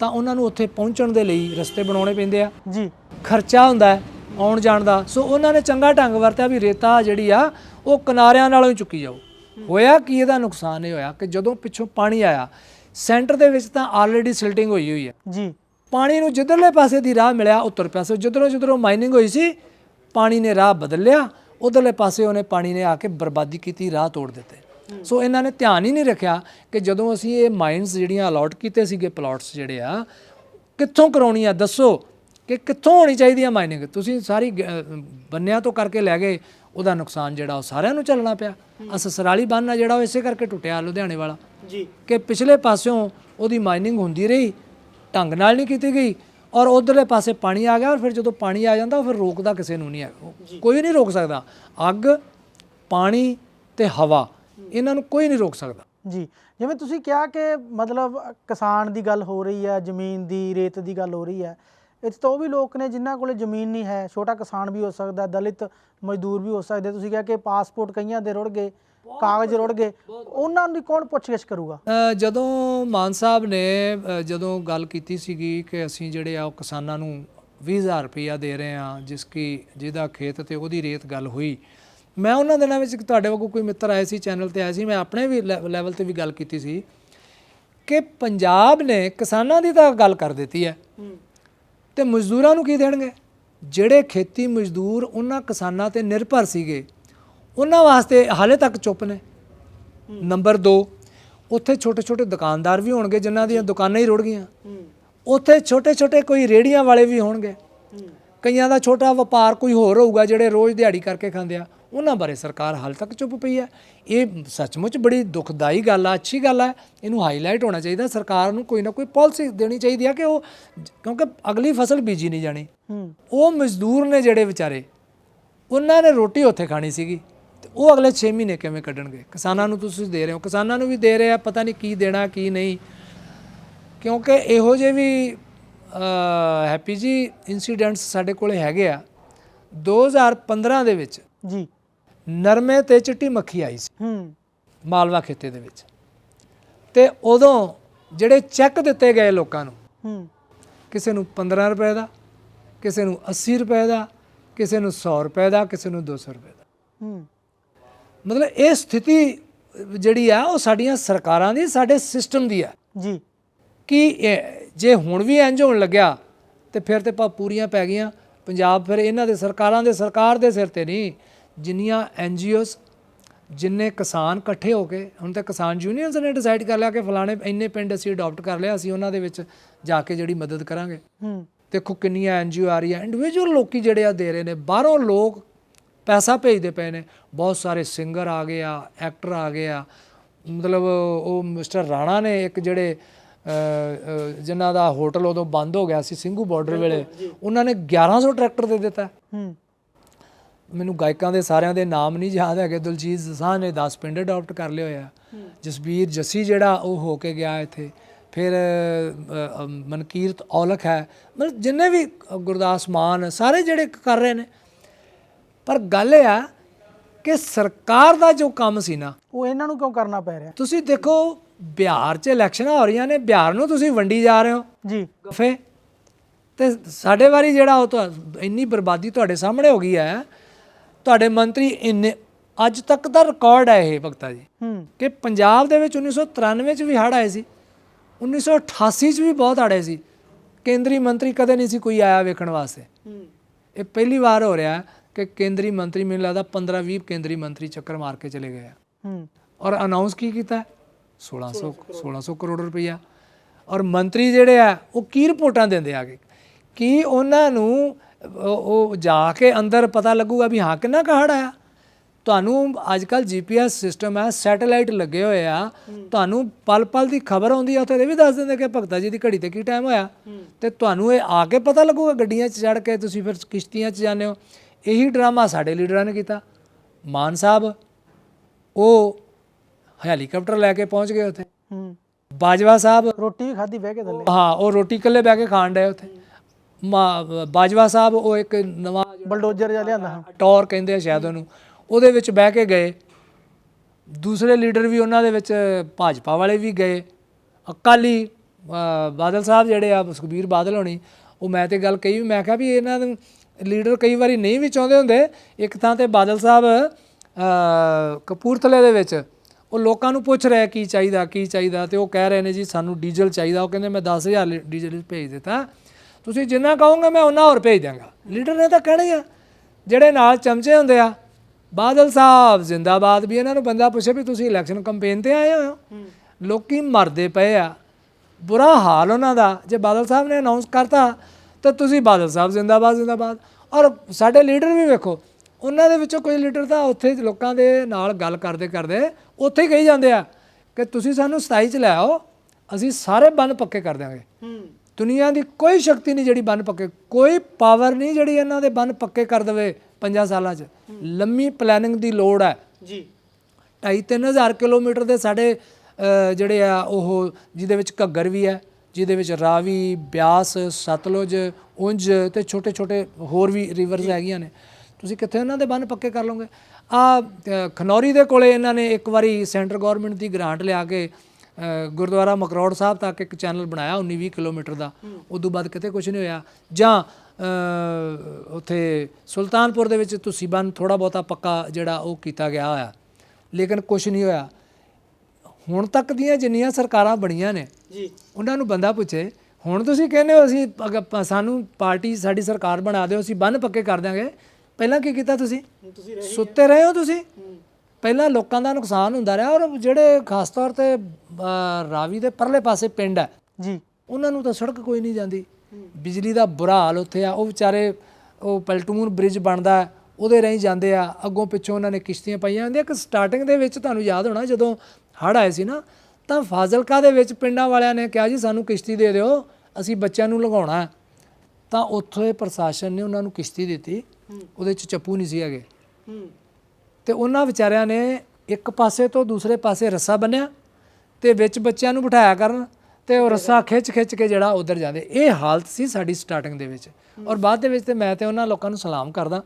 ਤਾਂ ਉਹਨਾਂ ਨੂੰ ਉੱਥੇ ਪਹੁੰਚਣ ਦੇ ਲਈ ਰਸਤੇ ਬਣਾਉਣੇ ਪੈਂਦੇ ਆ। ਜੀ। ਖਰਚਾ ਹੁੰਦਾ ਆਉਣ ਜਾਣ ਦਾ। ਸੋ ਉਹਨਾਂ ਨੇ ਚੰਗਾ ਢੰਗ ਵਰਤਿਆ ਵੀ ਰੇਤਾ ਜਿਹੜੀ ਆ ਉਹ ਕਿਨਾਰਿਆਂ ਨਾਲੋਂ ਹੀ ਚੁੱਕੀ ਜਾਓ ਹੋਇਆ ਕੀ ਇਹਦਾ ਨੁਕਸਾਨ ਇਹ ਹੋਇਆ ਕਿ ਜਦੋਂ ਪਿੱਛੋਂ ਪਾਣੀ ਆਇਆ ਸੈਂਟਰ ਦੇ ਵਿੱਚ ਤਾਂ ਆਲਰੇਡੀ ਸਿਲਟਿੰਗ ਹੋਈ ਹੋਈ ਹੈ। ਜੀ। ਪਾਣੀ ਨੂੰ ਜਿੱਧਰਲੇ ਪਾਸੇ ਦੀ ਰਾਹ ਮਿਲਿਆ ਉੱਤਰ ਪਾਸੇ ਜਿੱਧਰੋਂ ਜਿੱਧਰੋਂ ਮਾਈਨਿੰਗ ਹੋਈ ਸੀ ਪਾਣੀ ਨੇ ਰਾਹ ਬਦਲ ਲਿਆ ਉਧਰਲੇ ਪਾਸੇ ਉਹਨੇ ਪਾਣੀ ਨੇ ਆ ਕੇ ਬਰਬਾਦੀ ਕੀਤੀ ਰਾਹ ਤੋੜ ਦਿੱਤੇ। ਸੋ ਇਹਨਾਂ ਨੇ ਧਿਆਨ ਹੀ ਨਹੀਂ ਰੱਖਿਆ ਕਿ ਜਦੋਂ ਅਸੀਂ ਇਹ ਮਾਈਨਸ ਜਿਹੜੀਆਂ ਅਲਾਟ ਕੀਤੇ ਸੀਗੇ ਪਲਾਟਸ ਜਿਹੜੇ ਆ ਕਿੱਥੋਂ ਕਰਾਉਣੀ ਆ ਦੱਸੋ ਕਿ ਕਿੱਥੋਂ ਹੋਣੀ ਚਾਹੀਦੀ ਆ ਮਾਈਨਿੰਗ ਤੁਸੀਂ ਸਾਰੀ ਬੰਨਿਆਂ ਤੋਂ ਕਰਕੇ ਲੈ ਗਏ ਉਹਦਾ ਨੁਕਸਾਨ ਜਿਹੜਾ ਉਹ ਸਾਰਿਆਂ ਨੂੰ ਚੱਲਣਾ ਪਿਆ। ਆ ਸਸਰਾਲੀ ਬੰਨ ਆ ਜਿਹੜਾ ਉਹ ਇਸੇ ਕਰਕੇ ਟੁੱਟਿਆ ਲੁਧਿਆਣੇ ਵਾਲਾ। ਜੀ। ਕਿ ਪਿਛਲੇ ਪਾਸਿਓਂ ਉਹਦੀ ਮਾਈਨਿੰਗ ਹੁੰਦੀ ਰਹੀ ਢੰਗ ਨਾਲ ਨਹੀਂ ਕੀਤੀ ਗਈ ਔਰ ਉਧਰਲੇ ਪਾਸੇ ਪਾਣੀ ਆ ਗਿਆ ਔਰ ਫਿਰ ਜਦੋਂ ਪਾਣੀ ਆ ਜਾਂਦਾ ਫਿਰ ਰੋਕਦਾ ਕਿਸੇ ਨੂੰ ਨਹੀਂ ਹੈ ਕੋਈ ਨਹੀਂ ਰੋਕ ਸਕਦਾ। ਅੱਗ ਪਾਣੀ ਤੇ ਹਵਾ ਇਹਨਾਂ ਨੂੰ ਕੋਈ ਨਹੀਂ ਰੋਕ ਸਕਦਾ। ਜੀ ਜਿਵੇਂ ਤੁਸੀਂ ਕਿਹਾ ਕਿ ਮਤਲਬ ਕਿਸਾਨ ਦੀ ਗੱਲ ਹੋ ਰਹੀ ਹੈ ਜ਼ਮੀਨ ਦੀ ਰੇਤ ਦੀ ਗੱਲ ਹੋ ਰਹੀ ਹੈ ਇੱਥੇ ਤਾਂ ਉਹ ਵੀ ਲੋਕ ਨੇ ਜਿਨ੍ਹਾਂ ਕੋਲੇ ਜ਼ਮੀਨ ਨਹੀਂ ਹੈ ਛੋਟਾ ਕਿਸਾਨ ਵੀ ਹੋ ਸਕਦਾ ਦਲਿਤ ਮਜ਼ਦੂਰ ਵੀ ਹੋ ਸਕਦੇ। ਤੁਸੀਂ ਕਿਹਾ ਕਿ ਪਾਸਪੋਰਟ ਕਈਆਂ ਦੇ ਰੁੜ ਗਏ ਕਾਗਜ਼ ਰੁੜ ਗਏ। ਉਹਨਾਂ ਦੀ ਕੌਣ ਪੁੱਛਗਿੱਛ ਕਰੂਗਾ? ਜਦੋਂ ਮਾਨ ਸਾਹਿਬ ਨੇ ਜਦੋਂ ਗੱਲ ਕੀਤੀ ਸੀਗੀ ਕਿ ਅਸੀਂ ਜਿਹੜੇ ਆ ਉਹ ਕਿਸਾਨਾਂ ਨੂੰ 20000 ਰੁਪਇਆ ਦੇ ਰਹੇ ਆ ਜਿਸ ਕੀ ਜਿਹਦਾ ਖੇਤ ਤੇ ਉਹਦੀ ਰੇਤ ਗੱਲ ਹੋਈ ਮੈਂ ਉਹਨਾਂ ਦਿਨਾਂ ਵਿੱਚ ਇੱਕ ਤੁਹਾਡੇ ਵਾਂਗੂ ਕੋਈ ਮਿੱਤਰ ਆਏ ਸੀ ਚੈਨਲ ਤੇ ਆਏ ਸੀ ਮੈਂ ਆਪਣੇ ਵੀ ਲੈ- ਲੈਵਲ ਤੇ ਵੀ ਗੱਲ ਕੀਤੀ ਸੀ ਕਿ ਪੰਜਾਬ ਨੇ ਕਿਸਾਨਾਂ ਦੀ ਤਾਂ ਗੱਲ ਕਰ ਦਿੱਤੀ ਹੈ। ਤੇ ਮਜ਼ਦੂਰਾਂ ਨੂੰ ਕੀ ਦੇਣਗੇ? ਜਿਹੜੇ ਖੇਤੀ ਮਜ਼ਦੂਰ ਉਹਨਾਂ ਕਿਸਾਨਾਂ ਤੇ ਨਿਰਭਰ ਸੀਗੇ ਉਹਨਾਂ ਵਾਸਤੇ ਹਾਲੇ ਤੱਕ ਚੁੱਪ ਨੇ। ਨੰਬਰ 2 ਉੱਥੇ ਛੋਟੇ ਛੋਟੇ ਦੁਕਾਨਦਾਰ ਵੀ ਹੋਣਗੇ ਜਿਨ੍ਹਾਂ ਦੀਆਂ ਦੁਕਾਨਾਂ ਹੀ ਰੁੜ ਗਈਆਂ। ਉੱਥੇ ਛੋਟੇ ਛੋਟੇ ਕੋਈ ਰੇੜੀਆਂ ਵਾਲੇ ਵੀ ਹੋਣਗੇ। ਕਈਆਂ ਦਾ ਛੋਟਾ ਵਪਾਰ ਕੋਈ ਹੋਰ ਹੋਊਗਾ ਜਿਹੜੇ ਰੋਜ਼ ਦਿਹਾੜੀ ਕਰਕੇ ਖਾਂਦੇ ਆ। ਉਹਨਾਂ ਬਾਰੇ ਸਰਕਾਰ ਹਾਲ ਤੱਕ ਚੁੱਪ ਪਈ ਹੈ। ਇਹ ਸੱਚਮੁੱਚ ਬੜੀ ਦੁਖਦਾਈ ਗੱਲ ਆ ਅੱਛੀ ਗੱਲ ਆ। ਇਹਨੂੰ ਹਾਈਲਾਈਟ ਹੋਣਾ ਚਾਹੀਦਾ। ਸਰਕਾਰ ਨੂੰ ਕੋਈ ਨਾ ਕੋਈ ਪਾਲਿਸੀ ਦੇਣੀ ਚਾਹੀਦੀ ਆ ਕਿ ਉਹ ਕਿਉਂਕਿ ਅਗਲੀ ਫਸਲ ਬੀਜੀ ਨਹੀਂ ਜਾਣੀ। ਉਹ ਮਜ਼ਦੂਰ ਨੇ ਜਿਹੜੇ ਵਿਚਾਰੇ ਉਹਨਾਂ ਨੇ ਰੋਟੀ ਉੱਥੇ ਖਾਣੀ ਸੀਗੀ। ਉਹ ਅਗਲੇ 6 ਮਹੀਨੇ ਕਿਵੇਂ ਕੱਢਣਗੇ? ਕਿਸਾਨਾਂ ਨੂੰ ਤੁਸੀਂ ਦੇ ਰਹੇ ਹੋ। ਕਿਸਾਨਾਂ ਨੂੰ ਵੀ ਦੇ ਰਹੇ ਆ ਪਤਾ ਨਹੀਂ ਕੀ ਦੇਣਾ ਕੀ ਨਹੀਂ। ਕਿਉਂਕਿ ਇਹੋ ਜਿਹੇ ਵੀ ਹੈਪੀ ਜੀ ਇਨਸੀਡੈਂਟਸ ਸਾਡੇ ਕੋਲੇ ਹੈਗੇ ਆ। 2015 ਦੇ ਵਿੱਚ ਜੀ। ਨਰਮੇ ਤੇ ਚਿੱਟੀ ਮੱਖੀ ਆਈ ਸੀ। ਹੂੰ। ਮਾਲਵਾ ਖੇਤੇ ਦੇ ਵਿੱਚ। ਤੇ ਉਦੋਂ ਜਿਹੜੇ ਚੈੱਕ ਦਿੱਤੇ ਗਏ ਲੋਕਾਂ ਨੂੰ ਹੂੰ। ਕਿਸੇ ਨੂੰ 15 ਰੁਪਏ ਦਾ ਕਿਸੇ ਨੂੰ 80 ਰੁਪਏ ਦਾ ਕਿਸੇ ਨੂੰ 100 ਰੁਪਏ ਦਾ ਕਿਸੇ ਨੂੰ 200 ਰੁਪਏ ਦਾ। ਹੂੰ। ਮਤਲਬ ਇਹ ਸਥਿਤੀ ਜਿਹੜੀ ਆ ਉਹ ਸਾਡੀਆਂ ਸਰਕਾਰਾਂ ਦੀ ਸਾਡੇ ਸਿਸਟਮ ਦੀ ਆ। ਜੀ। ਕਿ ਜੇ ਹੁਣ ਵੀ ਇੰਝ ਹੋਣ ਲੱਗਿਆ ਤੇ ਫਿਰ ਤੇ ਪਾ ਪੂਰੀਆਂ ਪੈ ਗਈਆਂ। ਪੰਜਾਬ ਫਿਰ ਇਹਨਾਂ ਦੇ ਸਰਕਾਰਾਂ ਦੇ ਸਰਕਾਰ ਦੇ ਸਿਰ ਤੇ ਨਹੀਂ। ਜਿੰਨੀਆਂ ਐਨਜੀਓਸ ਜਿੰਨੇ ਕਿਸਾਨ ਇਕੱਠੇ ਹੋ ਕੇ ਹੁਣ ਤਾਂ ਕਿਸਾਨ ਯੂਨੀਅਨਸ ਨੇ ਡਿਸਾਈਡ ਕਰ ਲਿਆ ਕਿ ਫਲਾਣੇ ਇੰਨੇ ਪਿੰਡ ਅਸੀਂ ਅਡਾਪਟ ਕਰ ਲਿਆ ਅਸੀਂ ਉਹਨਾਂ ਦੇ ਵਿੱਚ ਜਾ ਕੇ ਜਿਹੜੀ ਮਦਦ ਕਰਾਂਗੇ। ਹੂੰ। ਦੇਖੋ ਕਿੰਨੀਆਂ ਐਨਜੀਓ ਆ ਰਹੀਆਂ। ਇੰਡੀਵਿਜੂਅਲ ਲੋਕੀ ਜਿਹੜੇ ਆ ਦੇ ਰਹੇ ਨੇ ਬਾਹਰੋਂ ਲੋਕ ਪੈਸਾ ਭੇਜਦੇ ਪਏ ਨੇ। ਬਹੁਤ ਸਾਰੇ ਸਿੰਗਰ ਆ ਗਏ ਆ ਐਕਟਰ ਆ ਗਏ ਆ। ਮਤਲਬ ਉਹ ਮਿਸਟਰ ਰਾਣਾ ਨੇ ਇੱਕ ਜਿਹੜੇ ਜਿਨ੍ਹਾਂ ਦਾ ਹੋਟਲ ਉਦੋਂ ਬੰਦ ਹੋ ਗਿਆ ਸੀ ਸਿੰਘੂ ਬਾਰਡਰ ਵੇਲੇ ਉਹਨਾਂ ਨੇ 1100 ਟਰੈਕਟਰ ਦੇ ਦਿੱਤਾ। ਹੂੰ। ਮੈਨੂੰ ਗਾਇਕਾਂ ਦੇ ਸਾਰਿਆਂ ਦੇ ਨਾਮ ਨਹੀਂ ਯਾਦ ਹੈਗੇ। ਦਲਜੀਤ ਦਸਾਂਝ ਨੇ 10 ਪਿੰਡ ਅਡਾਪਟ ਕਰ ਲਿਆ ਹੋਇਆ ਜਸਬੀਰ ਜੱਸੀ ਜਿਹੜਾ ਉਹ ਹੋ ਕੇ ਗਿਆ ਇੱਥੇ। ਫਿਰ ਮਨਕੀਰਤ ਔਲਖ ਹੈ। ਮਤਲਬ ਜਿੰਨੇ ਵੀ ਗੁਰਦਾਸ ਮਾਨ ਸਾਰੇ ਜਿਹੜੇ ਕਰ ਰਹੇ ਨੇ। ਪਰ ਗੱਲ ਇਹ ਆ ਕਿ ਸਰਕਾਰ ਦਾ ਜੋ ਕੰਮ ਸੀ ਨਾ ਉਹ ਇਹਨਾਂ ਨੂੰ ਕਿਉਂ ਕਰਨਾ ਪੈ ਰਿਹਾ? ਤੁਸੀਂ ਦੇਖੋ ਬਿਹਾਰ 'ਚ ਇਲੈਕਸ਼ਨਾਂ ਹੋ ਰਹੀਆਂ ਨੇ ਬਿਹਾਰ ਨੂੰ ਤੁਸੀਂ ਵੰਡੀ ਜਾ ਰਹੇ ਹੋ। ਜੀ। ਗਫੇ ਤੇ ਸਾਡੇ ਵਾਰੀ ਜਿਹੜਾ ਉਹ ਤਾਂ ਇੰਨੀ ਬਰਬਾਦੀ ਤੁਹਾਡੇ ਸਾਹਮਣੇ ਹੋ ਗਈ ਹੈ ਤੁਹਾਡੇ ਮੰਤਰੀ ਇੰਨੇ ਅੱਜ ਤੱਕ ਦਾ ਰਿਕਾਰਡ ਹੈ ਇਹ ਭਗਤਾ ਜੀ। ਹੂੰ। ਕਿ ਪੰਜਾਬ ਦੇ ਵਿੱਚ 1993 ਚ ਵੀ ਹੜ੍ਹ ਆਏ ਸੀ 1988 ਚ ਵੀ ਬਹੁਤ ਹੜ੍ਹ ਆਏ ਸੀ। ਕੇਂਦਰੀ ਮੰਤਰੀ ਕਦੇ ਨਹੀਂ ਸੀ ਕੋਈ ਆਇਆ ਵੇਖਣ ਵਾਸਤੇ। ਹੂੰ। ਇਹ ਪਹਿਲੀ ਵਾਰ ਹੋ ਰਿਹਾ। ਕਿ ਕੇਂਦਰੀ ਮੰਤਰੀ ਮੈਨੂੰ ਲੱਗਦਾ 15 20 ਕੇਂਦਰੀ ਮੰਤਰੀ ਚੱਕਰ ਮਾਰ ਕੇ ਚਲੇ ਗਏ ਆ। ਹੂੰ। ਔਰ ਅਨਾਉਂਸ ਕੀ ਕੀਤਾ? ਹੈ? 1600 1600 ਕਰੋੜ। ਰੁਪਈਆ। ਔਰ ਮੰਤਰੀ ਜਿਹੜੇ ਆ ਉਹ ਕੀ ਰਿਪੋਰਟਾਂ ਦਿੰਦੇ ਆਗੇ ਕੀ ਉਹਨਾਂ ਨੂੰ ਉਹ ਜਾ ਕੇ ਅੰਦਰ ਪਤਾ ਲੱਗੂਗਾ ਵੀ ਹਾਂ ਕਿੰਨਾ ਕੁ ਹੜ੍ਹ ਆਇਆ? ਤੁਹਾਨੂੰ ਅੱਜ ਕੱਲ ਜੀਪੀਐਸ ਸਿਸਟਮ ਹੈ ਸੈਟੇਲਾਈਟ ਲੱਗੇ ਹੋਏ ਆ। ਤੁਹਾਨੂੰ ਪਲ ਪਲ ਦੀ ਖਬਰ ਆਉਂਦੀ ਆ ਉੱਥੇ ਇਹ ਵੀ ਦੱਸ ਦਿੰਦੇ ਕਿ ਭਗਤਾ ਜੀ ਦੀ ਘੜੀ ਤੇ ਕੀ ਟਾਈਮ ਹੋਇਆ? ਤੇ ਤੁਹਾਨੂੰ ਇਹ ਆ ਕੇ ਪਤਾ ਲੱਗੂਗਾ ਗੱਡੀਆਂ 'ਚ ਚੜ ਕੇ ਤੁਸੀਂ ਫਿਰ ਕਿਸ਼ਤੀਆਂ 'ਚ ਜਾਂਦੇ ਹੋ। ਇਹੀ ਡਰਾਮਾ ਸਾਡੇ ਲੀਡਰਾਂ ਨੇ ਕੀਤਾ। ਮਾਨ ਸਾਹਿਬ ਉਹ ਹੈਲੀਕਾਪਟਰ ਲੈ ਕੇ ਪਹੁੰਚ ਗਏ ਉੱਥੇ। ਹੂੰ। ਬਾਜਵਾ ਸਾਹਿਬ ਰੋਟੀ ਵੀ ਖਾਧੀ ਬਹਿ ਕੇ ਥੱਲੇ। ਹਾਂ ਉਹ ਰੋਟੀ ਇਕੱਲੇ ਬਹਿ ਕੇ ਖਾਣ ਡਏ ਉੱਥੇ। ਬਾਜਵਾ ਸਾਹਿਬ ਉਹ ਇੱਕ ਨਵਾਂ ਬਲਡੋਜ਼ਰ ਜਿਹਾ ਲਿਆਂਦਾ। ਹਾਂ ਟੌਰ ਕਹਿੰਦੇ ਆ ਸ਼ਾਇਦ ਉਹਨੂੰ। ਉਹਦੇ ਵਿੱਚ ਬਹਿ ਕੇ ਗਏ। ਦੂਸਰੇ ਲੀਡਰ ਵੀ ਉਹਨਾਂ ਦੇ ਵਿੱਚ ਭਾਜਪਾ ਵਾਲੇ ਵੀ ਗਏ। ਅਕਾਲੀ ਬਾਦਲ ਸਾਹਿਬ ਜਿਹੜੇ ਆ ਸੁਖਬੀਰ ਬਾਦਲ ਹੋਣੀ ਉਹ ਮੈਂ ਤੇ ਗੱਲ ਕਹੀ ਵੀ ਮੈਂ ਕਿਹਾ ਵੀ ਇਹਨਾਂ ਨੂੰ ਲੀਡਰ ਕਈ ਵਾਰੀ ਨਹੀਂ ਵੀ ਚਾਹੁੰਦੇ ਹੁੰਦੇ ਇੱਕ ਥਾਂ ਤੇ ਬਾਦਲ ਸਾਹਿਬ ਕਪੂਰਥਲੇ ਦੇ ਵਿੱਚ ਉਹ ਲੋਕਾਂ ਨੂੰ ਪੁੱਛ ਰਿਹਾ ਕੀ ਚਾਹੀਦਾ ਕੀ ਚਾਹੀਦਾ ਤੇ ਉਹ ਕਹਿ ਰਹੇ ਨੇ ਜੀ ਸਾਨੂੰ ਡੀਜ਼ਲ ਚਾਹੀਦਾ ਉਹ ਕਹਿੰਦੇ ਮੈਂ 10000 ਲੀ- ਡੀਜ਼ਲ ਭੇਜ ਦਿੱਤਾ। ਤੁਸੀਂ ਜਿੰਨਾ ਕਹੋਗੇ ਮੈਂ ਉਹਨਾਂ ਹੋਰ ਭੇਜ ਦਾਂਗਾ ਲੀਡਰ ਨੇ ਤਾਂ ਕਹਿਣਾ ਹੀ ਆ। ਜਿਹੜੇ ਨਾਲ ਚਮਚੇ ਹੁੰਦੇ ਆ ਬਾਦਲ ਸਾਹਿਬ ਜ਼ਿੰਦਾਬਾਦ ਵੀ ਇਹਨਾਂ ਨੂੰ ਬੰਦਾ ਪੁੱਛੇ ਵੀ ਤੁਸੀਂ ਇਲੈਕਸ਼ਨ ਕੈਂਪੇਨ ਤੇ ਆਏ ਹੋ। ਲੋਕੀ ਮਰਦੇ ਪਏ ਆ। ਬੁਰਾ ਹਾਲ ਉਹਨਾਂ ਦਾ। ਜੇ ਬਾਦਲ ਸਾਹਿਬ ਨੇ ਅਨਾਉਂਸ ਕਰਤਾ ਤਾਂ ਤੁਸੀਂ ਬਾਦਲ ਸਾਹਿਬ ਜ਼ਿੰਦਾਬਾਦ ਜ਼ਿੰਦਾਬਾਦ। ਔਰ ਸਾਡੇ ਲੀਡਰ ਵੀ ਵੇਖੋ ਉਹਨਾਂ ਦੇ ਵਿੱਚੋਂ ਕੋਈ ਲੀਡਰ ਤਾਂ ਉੱਥੇ ਲੋਕਾਂ ਦੇ ਨਾਲ ਗੱਲ ਕਰਦੇ ਕਰਦੇ ਉੱਥੇ ਹੀ ਕਹੀ ਜਾਂਦੇ ਆ ਕਿ ਤੁਸੀਂ ਸਾਨੂੰ 27 ਚ ਲੈ ਆਓ ਅਸੀਂ ਸਾਰੇ ਬੰਨ ਪੱਕੇ ਕਰ ਦਿਆਂਗੇ। ਹੂੰ। ਦੁਨੀਆ ਦੀ ਕੋਈ ਸ਼ਕਤੀ ਨਹੀਂ ਜਿਹੜੀ ਬੰਨ ਪੱਕੇ ਕੋਈ ਪਾਵਰ ਨਹੀਂ ਜਿਹੜੀ ਇਹਨਾਂ ਦੇ ਬੰਨ ਪੱਕੇ ਕਰ ਦੇਵੇ 5 ਸਾਲਾਂ 'ਚ। ਲੰਮੀ ਪਲੈਨਿੰਗ ਦੀ ਲੋੜ ਹੈ। ਜੀ। ਢਾਈ ਤਿੰਨ ਹਜ਼ਾਰ ਕਿਲੋਮੀਟਰ ਦੇ ਸਾਡੇ ਜਿਹੜੇ ਆ ਉਹ ਜਿਹਦੇ ਵਿੱਚ ਘੱਗਰ ਵੀ ਹੈ। ਜਿਹਦੇ ਵਿੱਚ ਰਾਵੀ ਬਿਆਸ ਸਤਲੁਜ ਉੰਜ ਤੇ ਛੋਟੇ ਛੋਟੇ ਹੋਰ ਵੀ ਰਿਵਰਸ ਹੈਗੀਆਂ ਨੇ। ਤੁਸੀਂ ਕਿੱਥੇ ਉਹਨਾਂ ਦੇ ਬੰਨ ਪੱਕੇ ਕਰ ਲਓਗੇ? ਆ ਖਨੌਰੀ ਦੇ ਕੋਲੇ ਇਹਨਾਂ ਨੇ ਇੱਕ ਵਾਰੀ ਸੈਂਟਰ ਗਵਰਨਮੈਂਟ ਦੀ ਗ੍ਰਾਂਟ ਲਿਆ ਕੇ ਗੁਰਦੁਆਰਾ ਮਕਰੌੜ ਸਾਹਿਬ ਤੱਕ ਇੱਕ ਚੈਨਲ ਬਣਾਇਆ 19 20 ਕਿਲੋਮੀਟਰ ਦਾ। ਉਦੋਂ ਬਾਅਦ ਕਿਤੇ ਕੁਝ ਨਹੀਂ ਹੋਇਆ। ਜਾਂ ਉੱਥੇ ਸੁਲਤਾਨਪੁਰ ਦੇ ਵਿੱਚ ਤੁਸੀਂ ਬੰਨ ਥੋੜਾ ਬਹੁਤਾ ਪੱਕਾ ਜਿਹੜਾ ਉਹ ਕੀਤਾ ਗਿਆ ਹੋਇਆ। ਲੇਕਿਨ ਕੁਝ ਨਹੀਂ ਹੋਇਆ। ਹੁਣ ਤੱਕ ਦੀਆਂ ਜਿੰਨੀਆਂ ਸਰਕਾਰਾਂ ਬਣੀਆਂ ਨੇ ਜੀ। ਉਹਨਾਂ ਨੂੰ ਬੰਦਾ ਪੁੱਛੇ ਹੁਣ ਤੁਸੀਂ ਕਹਿੰਦੇ ਹੋ ਅਸੀਂ ਸਾਨੂੰ ਪਾਰਟੀ ਸਾਡੀ ਸਰਕਾਰ ਬਣਾ ਦਿਓ ਅਸੀਂ ਬੰਨ ਪੱਕੇ ਕਰ ਦਿਆਂਗੇ। ਪਹਿਲਾਂ ਕੀ ਕੀਤਾ ਤੁਸੀਂ? ਤੁਸੀਂ ਸੁੱਤੇ ਰਹੇ ਹੋ ਤੁਸੀਂ? ਪਹਿਲਾਂ ਲੋਕਾਂ ਦਾ ਨੁਕਸਾਨ ਹੁੰਦਾ ਰਿਹਾ ਔਰ ਜਿਹੜੇ ਖਾਸ ਤੌਰ ਤੇ ਰਾਵੀ ਦੇ ਪਰਲੇ ਪਾਸੇ ਪਿੰਡ ਹੈ ਜੀ। ਉਹਨਾਂ ਨੂੰ ਤਾਂ ਸੜਕ ਕੋਈ ਨਹੀਂ ਜਾਂਦੀ। ਬਿਜਲੀ ਦਾ ਬੁਰਾ ਹਾਲ ਉੱਥੇ ਆ ਉਹ ਵਿਚਾਰੇ ਉਹ ਪਲਟੂਨ ਬ੍ਰਿਜ ਬਣਦਾ ਉਹਦੇ ਰਾਹੀਂ ਜਾਂਦੇ ਆ ਅੱਗੋਂ ਪਿੱਛੋਂ ਉਹਨਾਂ ਨੇ ਕਿਸ਼ਤੀਆਂ ਪਾਈਆਂ ਹੁੰਦੀਆਂ ਕਿ ਸਟਾਰਟਿੰਗ ਦੇ ਵਿੱਚ ਤੁਹਾਨੂੰ ਯਾਦ ਹੋਣਾ ਜਦੋਂ ਹੜ੍ਹ ਆਏ ਸੀ ਨਾ, ਤਾਂ ਫਾਜ਼ਿਲਕਾ ਦੇ ਵਿੱਚ ਪਿੰਡਾਂ ਵਾਲਿਆਂ ਨੇ ਕਿਹਾ ਜੀ, ਸਾਨੂੰ ਕਿਸ਼ਤੀ ਦੇ ਦਿਓ, ਅਸੀਂ ਬੱਚਿਆਂ ਨੂੰ ਲਗਾਉਣਾ ਹੈ। ਤਾਂ ਉੱਥੇ ਪ੍ਰਸ਼ਾਸਨ ਨੇ ਉਹਨਾਂ ਨੂੰ ਕਿਸ਼ਤੀ ਦਿੱਤੀ, ਉਹਦੇ 'ਚ ਚੱਪੂ ਨਹੀਂ ਸੀ ਹੈਗੇ। ਹੂੰ ਤੇ ਉਹਨਾਂ ਵਿਚਾਰਿਆਂ ਨੇ ਇੱਕ ਪਾਸੇ ਤੋਂ ਦੂਸਰੇ ਪਾਸੇ ਰੱਸਾ ਬੰਨਿਆ ਤੇ ਵਿੱਚ ਬੱਚਿਆਂ ਨੂੰ ਬਿਠਾਇਆ ਕਰਨ ਤੇ ਉਹ ਰੱਸਾ ਖਿੱਚ ਖਿੱਚ ਕੇ ਜਿਹੜਾ ਉਧਰ ਜਾਂਦੇ। ਇਹ ਹਾਲਤ ਸੀ ਸਾਡੀ ਸਟਾਰਟਿੰਗ ਦੇ ਵਿੱਚ। ਔਰ ਬਾਅਦ ਦੇ ਵਿੱਚ ਤੇ ਮੈਂ ਤੇ ਉਹਨਾਂ ਲੋਕਾਂ ਨੂੰ ਸਲਾਮ ਕਰਦਾ।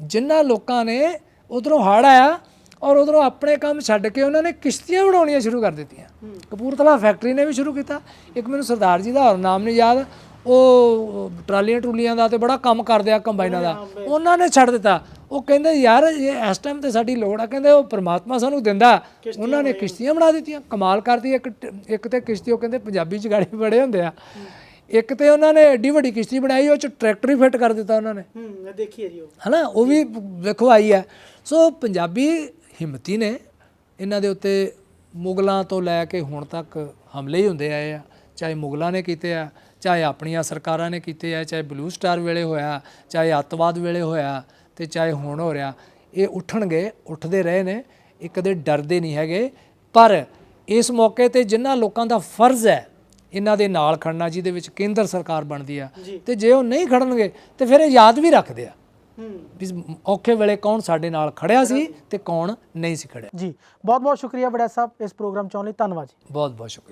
ਜਿਨ੍ਹਾਂ ਲੋਕਾਂ ਨੇ ਉਧਰੋਂ ਹੜ ਆਇਆ ਔਰ ਉਧਰੋਂ ਆਪਣੇ ਕੰਮ ਛੱਡ ਕੇ ਉਹਨਾਂ ਨੇ ਕਿਸ਼ਤੀਆਂ ਬਣਾਉਣੀਆਂ ਸ਼ੁਰੂ ਕਰ ਦਿੱਤੀਆਂ। ਕਪੂਰਥਲਾ ਫੈਕਟਰੀ ਨੇ ਵੀ ਸ਼ੁਰੂ ਕੀਤਾ। ਇੱਕ ਮੈਨੂੰ ਸਰਦਾਰ ਜੀ ਦਾ ਹੋਰ ਨਾਮ ਨਹੀਂ ਯਾਦ। ਉਹ ਟਰਾਲੀਆਂ ਟਰੂਲੀਆਂ ਦਾ ਤੇ ਬੜਾ ਕੰਮ ਕਰਦੇ ਆ ਕੰਬਾਈਨਾਂ ਦਾ। ਉਹਨਾਂ ਨੇ ਛੱਡ ਦਿੱਤਾ। ਉਹ ਕਹਿੰਦੇ ਯਾਰ ਇਹ ਇਸ ਟਾਈਮ ਤੇ ਸਾਡੀ ਲੋੜ ਆ। ਕਹਿੰਦੇ ਉਹ ਪ੍ਰਮਾਤਮਾ ਸਾਨੂੰ ਦਿੰਦਾ। ਉਹਨਾਂ ਨੇ ਕਿਸ਼ਤੀਆਂ ਬਣਾ ਦਿੱਤੀਆਂ। ਕਮਾਲ ਕਰਦੀ ਇੱਕ ਇੱਕ ਤੇ ਕਿਸ਼ਤੀ ਉਹ ਕਹਿੰਦੇ ਪੰਜਾਬੀ ਚ ਗਾੜੀ ਬੜੇ ਹੁੰਦੇ ਆ। ਇੱਕ ਤੇ ਉਹਨਾਂ ਨੇ ਏਡੀ ਵੱਡੀ ਕਿਸ਼ਤੀ ਬਣਾਈ ਉਹ ਚ ਟਰੈਕਟਰ ਹੀ ਫਿੱਟ ਕਰ ਦਿੱਤਾ ਉਹਨਾਂ ਨੇ। ਹੂੰ ਦੇਖੀ ਹੈ ਜੀ ਉਹ। ਹਨਾ ਉਹ ਵੀ ਵੇਖੋ ਆਈ ਹੈ ਸੋ ਪੰਜਾਬੀ ਹਿੰਮਤੀ ਨੇ। ਇਹਨਾਂ ਦੇ ਉੱਤੇ ਮੁਗਲਾਂ ਤੋਂ ਲੈ ਕੇ ਹੁਣ ਤੱਕ ਹਮਲੇ ਹੀ ਹੁੰਦੇ ਆਏ ਆ। ਚਾਹੇ ਮੁਗਲਾਂ ਨੇ ਕੀਤੇ ਆ ਚਾਹੇ ਆਪਣੀਆਂ ਸਰਕਾਰਾਂ ਨੇ ਕੀਤੇ ਆ ਚਾਹੇ ਬਲੂ ਸਟਾਰ ਵੇਲੇ ਹੋਇਆ ਚਾਹੇ ਅੱਤਵਾਦ ਵੇਲੇ ਹੋਇਆ ਤੇ ਚਾਹੇ ਹੁਣ ਹੋ ਰਿਹਾ। ਇਹ ਉੱਠਣਗੇ ਉੱਠਦੇ ਰਹੇ ਨੇ ਇਹ ਕਦੇ ਡਰਦੇ ਨਹੀਂ ਹੈਗੇ। ਪਰ ਇਸ ਮੌਕੇ ਤੇ ਜਿਨ੍ਹਾਂ ਲੋਕਾਂ ਦਾ ਫਰਜ਼ ਹੈ ਇਹਨਾਂ ਦੇ ਨਾਲ ਖੜਨਾ ਜਿਹਦੇ ਵਿੱਚ ਕੇਂਦਰ ਸਰਕਾਰ ਬਣਦੀ ਆ ਤੇ ਜੇ ਉਹ ਨਹੀਂ ਖੜਨਗੇ ਤੇ ਫਿਰ ਇਹ ਯਾਦ ਵੀ ਰੱਖਦੇ ਆ। ਵੀ ਔਖੇ ਵੇਲੇ ਕੌਣ ਸਾਡੇ ਨਾਲ ਖੜਿਆ ਸੀ ਤੇ ਕੌਣ ਨਹੀਂ ਸੀ ਖੜਿਆ। ਜੀ ਬਹੁਤ ਬਹੁਤ ਸ਼ੁਕਰੀਆ ਬੜਾ ਸਾਹਿਬ ਇਸ ਪ੍ਰੋਗਰਾਮ ਚ ਆਉਣ ਲਈ। ਧੰਨਵਾਦ ਜੀ। ਬਹੁਤ ਬਹੁਤ ਸ਼ੁਕਰੀਆ।